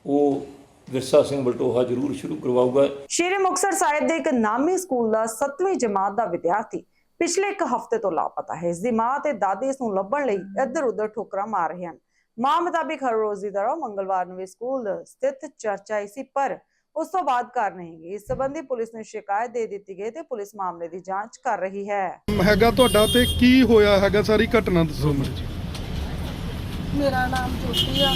ਉਹ ਵਿਰਸਾ ਸਿੰਘ ਬਲਟੋਹਾ ਜ਼ਰੂਰ ਸ਼ੁਰੂ ਕਰਵਾਊਗਾ। ਸ਼੍ਰੀ ਮੁਕਤਸਰ ਸਾਹਿਬ ਦੇ ਇੱਕ ਨਾਮੀ ਸਕੂਲ ਦਾ 7ਵੀਂ ਜਮਾਤ ਦਾ ਵਿਦਿਆਰਥੀ ਪਿਛਲੇ ਇੱਕ ਹਫ਼ਤੇ ਤੋਂ ਲਾਪਤਾ ਹੈ। ਇਸ ਦੀ ਮਾਂ ਤੇ ਦਾਦੀ ਇਸ ਨੂੰ ਲੱਭਣ ਲਈ ਇੱਧਰ-ਉੱਧਰ ਠੋਕਰਾਂ ਮਾਰ ਰਹੇ ਹਨ। ਮਾਂ ਮੁਤਾਬਿਕ ਹਰ ਰੋਜ਼ ਦੀ ਤਰ੍ਹਾਂ ਮੰਗਲਵਾਰ ਨੂੰ ਵੀ ਸਕੂਲ ਸਥਿਤ ਚਰਚਾ ਆਈ ਸੀ ਪਰ ਉਸ ਤੋਂ ਬਾਅਦ ਘਰ ਨਹੀਂ ਗਈ। ਇਸ ਸੰਬੰਧੀ ਪੁਲਿਸ ਨੂੰ ਸ਼ਿਕਾਇਤ ਦੇ ਦਿੱਤੀ ਗਈ ਤੇ ਪੁਲਿਸ ਮਾਮਲੇ ਦੀ ਜਾਂਚ ਕਰ ਰਹੀ ਹੈ। ਹੈਗਾ ਤੁਹਾਡਾ ਤੇ ਕੀ ਹੋਇਆ? ਹੈਗਾ ਸਾਰੀ ਘਟਨਾ ਦੱਸੋ ਮੈਨੂੰ ਜੀ। ਮੇਰਾ ਨਾਮ ਜੋਤੀ ਆ।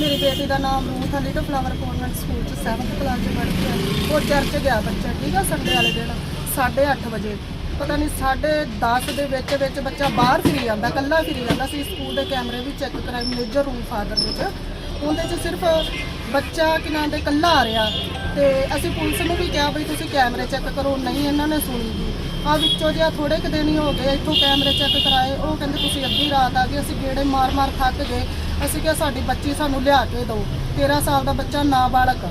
ਮੇਰੀ ਬੇਟੀ ਦਾ ਨਾਮ ਰੂਥ ਆ। ਲਿਟਲ ਫਲਾਵਰ ਕਨਵੈਂਟ ਸਕੂਲ ਚ 7th ਕਲਾਸ ਚ ਪੜ੍ਹਦੀ ਆ। ਉਹ ਚਰਚ ਗਿਆ ਬੱਚਾ ਠੀਕ ਆ ਸੰਡੇ ਵਾਲੇ ਦਿਨ 8:30 ਵਜੇ। ਪਤਾ ਨਹੀਂ 10:30 ਦੇ ਵਿੱਚ ਵਿੱਚ ਬੱਚਾ ਬਾਹਰ ਫਿਰੀ ਜਾਂਦਾ ਕੱਲਾ ਫਿਰੀ ਜਾਂਦਾ। ਸੀ ਸਕੂਲ ਦੇ ਕੈਮਰੇ ਵੀ ਚੈੱਕ ਕਰਾਏ, ਮੇਜਰ ਰੂਮ ਫਾਦਰ ਵਿੱਚ। ਉਹਦੇ ਚ ਸਿਰਫ ਬੱਚਾ ਕਿਨਾਂ ਦੇ ਕੱਲਾ ਆ ਰਿਹਾ। ਤੇ ਅਸੀਂ ਪੁਲਿਸ ਨੂੰ ਵੀ ਕਿਹਾ, ਬਈ ਤੁਸੀਂ ਕੈਮਰੇ ਚੈੱਕ ਕਰੋ, ਨਹੀਂ ਇਹਨਾਂ ਨੇ ਸੁਣੀ ਜੀ। ਆ ਵਿੱਚੋਂ ਜਿਹਾ ਥੋੜੇ ਕੁ ਦਿਨ ਹੀ ਹੋ ਗਏ, ਇੱਥੋਂ ਕੈਮਰੇ ਚੈੱਕ ਕਰਾਏ। ਉਹ ਕਹਿੰਦੇ, ਤੁਸੀਂ ਅੱਧੀ ਰਾਤ ਆ ਗਏ, ਅਸੀਂ ਗੇੜੇ ਮਾਰ ਮਾਰ ਥੱਕ ਗਏ। ਅਸੀਂ ਕਿਹਾ, ਸਾਡੀ ਬੱਚੀ ਸਾਨੂੰ ਲਿਆ ਕੇ ਦਿਓ। 13 ਸਾਲ ਦਾ ਬੱਚਾ ਨਾਬਾਲਗ ਆ।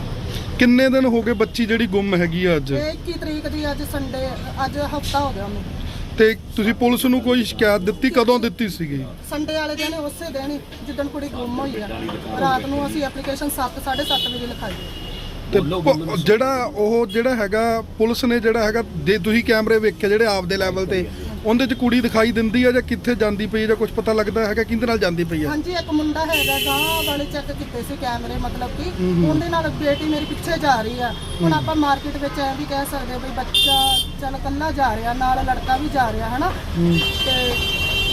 ਕਿੰਨੇ ਦਿਨ ਹੋ ਗਏ ਬੱਚੀ ਜਿਹੜੀ ਗੁੰਮ ਹੈਗੀ ਆ ਅੱਜ? ਇਹ 21 ਤਰੀਕ ਦੀ ਅੱਜ ਸੰਡੇ ਅੱਜ ਹਫਤਾ ਹੋ ਗਿਆ ਉਹਨੂੰ। ਤੇ ਤੁਸੀਂ ਪੁਲਿਸ ਨੂੰ ਕੋਈ ਸ਼ਿਕਾਇਤ ਦਿੱਤੀ? ਕਦੋਂ ਦਿੱਤੀ ਸੀਗੀ? ਸੰਡੇ ਵਾਲੇ ਦਿਨ ਉਸੇ ਦਿਨ ਹੀ ਜਿੱਦਣ ਕੁੜੀ ਗੁੰਮ ਹੋਈ ਆ। ਰਾਤ ਨੂੰ ਅਸੀਂ ਐਪਲੀਕੇਸ਼ਨ 7 7:30 ਵਜੇ ਲਿਖਾਈ। ਤੇ ਪ- ਜਿਹੜਾ ਉਹ ਜਿਹੜਾ ਹੈਗਾ ਪੁਲਿਸ ਨੇ ਜਿਹੜਾ ਹੈਗਾ ਜੇ ਤੁਸੀਂ ਕੈਮਰੇ ਵੇਖੇ ਜਿਹੜੇ ਆਪਦੇ ਲੈਵਲ ਤੇ? ਉਹਦੇ 'ਚ ਕੁੜੀ ਦਿਖਾਈ ਦਿੰਦੀ ਆ ਜਾਂ ਕਿੱਥੇ ਜਾਂਦੀ ਪਈ ਆ ਜਾਂ ਕੁਝ ਪਤਾ ਲੱਗਦਾ ਹੈਗਾ ਕਿਹਦੇ ਨਾਲ ਜਾਂਦੀ ਪਈ ਆ? ਹਾਂਜੀ ਇੱਕ ਮੁੰਡਾ ਹੈਗਾ ਗਾਂ ਵਾਲੇ ਚੈੱਕ ਕੀਤੇ ਸੀ ਕੈਮਰੇ ਮਤਲਬ ਕਿ ਹੂੰ ਹੂੰ। ਉਹਦੇ ਨਾਲ ਬੇਟੀ ਮੇਰੀ ਪਿੱਛੇ ਜਾ ਰਹੀ ਆ। ਹੁਣ ਹੂੰ। ਆਪਾਂ ਮਾਰਕੀਟ ਵਿੱਚ ਐ ਵੀ ਕਹਿ ਸਕਦੇ ਵੀ ਬੱਚਾ ਚੱਲ ਕੱਲਾ ਜਾ ਰਿਹਾ ਨਾਲ ਲੜਕਾ ਵੀ ਜਾ ਰਿਹਾ ਹਨਾ? ਤੇ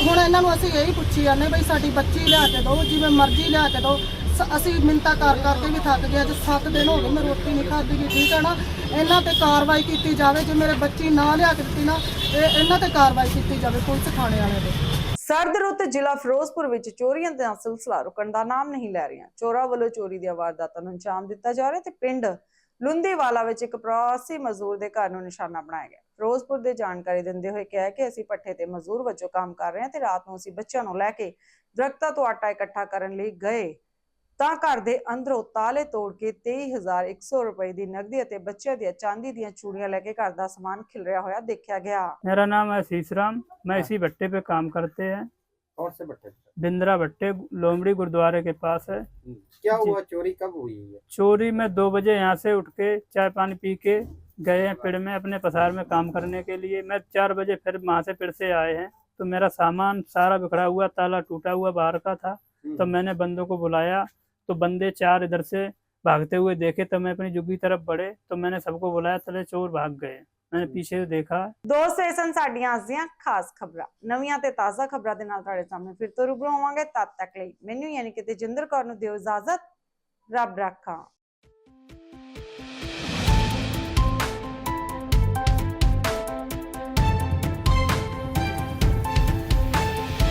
ਹੁਣ ਇਹਨਾਂ ਨੂੰ ਅਸੀਂ ਇਹੀ ਪੁੱਛੀ ਜਾਂਦੇ ਬਈ ਸਾਡੀ ਬੱਚੀ ਲਿਆ ਕੇ ਦਿਓ ਜਿਵੇਂ ਮਰਜ਼ੀ ਲਿਆ ਕੇ ਦਿਓ। ਸ- ਅਸੀਂ ਮਿੰਤਾ ਕਰ ਕਰਕੇ ਵੀ ਥੱਕ ਗਏ, ਅੱਜ 7 ਦਿਨ ਹੋ ਗਏ ਮੈਂ ਰੋਟੀ ਨਹੀਂ ਖਾਧੀ ਗੀ ਠੀਕ ਹੈ ਨਾ। ਇਹਨਾਂ ਤੇ ਕਾਰਵਾਈ ਕੀਤੀ ਜਾਵੇ, ਜੇ ਮੇਰੇ ਬੱਚੀ ਨਾ ਲਿਆ ਕੇ ਦਿੱਤੀ ਨਾ, ਇਹ ਇਹਨਾਂ ਤੇ ਕਾਰਵਾਈ ਕੀਤੀ ਜਾਵੇ ਪੁਲਿਸ ਥਾਣੇ ਵਾਲੇ ਦੇ ਸਰਦ ਰੁੱਤ ਜ਼ਿਲ੍ਹਾ ਫਿਰੋਜ਼ਪੁਰ ਵਿੱਚ ਚੋਰੀਆਂ ਦਾ ਸਿਲਸਿਲਾ ਰੁਕਣ ਦਾ ਨਾਮ ਨਹੀਂ ਲੈ ਰਹੀਆਂ। ਚੋਰਾਂ ਵੱਲੋਂ ਚੋਰੀ ਦੀਆਂ ਵਾਰਦਾਤਾਂ ਨੂੰ ਅੰਜਾਮ ਦਿੱਤਾ ਜਾ ਰਿਹਾ ਤੇ ਪਿੰਡ ਲੁੰਦੀਵਾਲਾ ਵਿੱਚ ਇੱਕ ਪ੍ਰਵਾਸੀ ਮਜ਼ਦੂਰ ਦੇ ਘਰ ਨੂੰ ਨਿਸ਼ਾਨਾ ਬਣਾਇਆ ਗਿਆ। ਫਿਰੋਜ਼ਪੁਰ ਦੇ ਜਾਣਕਾਰੀ ਦਿੰਦੇ ਹੋਏ ਕਿਹਾ ਕਿ ਅਸੀਂ ਪੱਠੇ ਤੇ ਮਜ਼ਦੂਰ ਵਜੋਂ ਕੰਮ ਕਰ ਰਹੇ ਹਾਂ ਤੇ ਰਾਤ ਨੂੰ ਅਸੀਂ ਬੱਚਿਆਂ ਨੂੰ ਲੈ ਕੇ ਦਰਖਤਾਂ ਤੋਂ ਆਟਾ ਇਕੱਠਾ ਕਰਨ ਲਈ ਗਏ। ਤਾਂ ਘਰ ਦੇ ਅੰਦਰੋਂ ਤਾਲੇ ਤੋੜ ਕੇ 23100 ਰੁਪਏ ਦੀ ਨਕਦੀ ਅਤੇ ਬੱਚਿਆਂ ਦੀਆਂ ਚਾਂਦੀ ਦੀਆਂ ਚੂੜੀਆਂ ਲੈ ਕੇ ਘਰ ਦਾ ਸਮਾਨ ਖਿਲਰਿਆ ਹੋਇਆ ਦੇਖਿਆ ਗਿਆ मेरा नाम है शीश राम मैं इसी भट्टे पे काम करते हैं कौन से भट्टे बिंद्रा भट्टे लोमड़ी गुरुद्वारे के पास है क्या जी। हुआ चोरी कब हुई है चोरी में दो बजे यहाँ से उठ के चाय पानी पी के गए हैं पेड़ में अपने पसार में काम करने के लिए मैं चार बजे फिर वहाँ से पेड़ से आए हैं तो मेरा सामान सारा बिखरा हुआ ताला टूटा हुआ बाहर का था तो मैंने बंदों को बुलाया तो बंदे चार इधर से भागते हुए देखे तो मैं अपनी जुग्गी तरफ बढ़े तो मैंने सबको बुलाया तले चोर भाग गए मैंने पीछे से देखा ਦੋਸਤੋ ਇਹ ਸਨ ਸਾਡੀਆਂ ਅੱਜ ਦੀਆਂ ਖਾਸ ਖਬਰਾਂ ਨਵੀਆਂ ਤੇ ਤਾਜ਼ਾ ਖਬਰਾਂ ਦੇ ਨਾਲ ਤੁਹਾਡੇ ਸਾਹਮਣੇ ਫਿਰ ਤੋਂ ਰੂਬਰੂ ਹੋਵਾਂਗੇ ਤਦ ਤੱਕ ਲਈ ਮੈਨੂੰ ਯਾਨੀ ਕਿ ਤੇਜਿੰਦਰ ਕੌਰ ਨੂੰ ਦਿਓ ਇਜਾਜ਼ਤ ਰੱਬ ਰਾਖਾ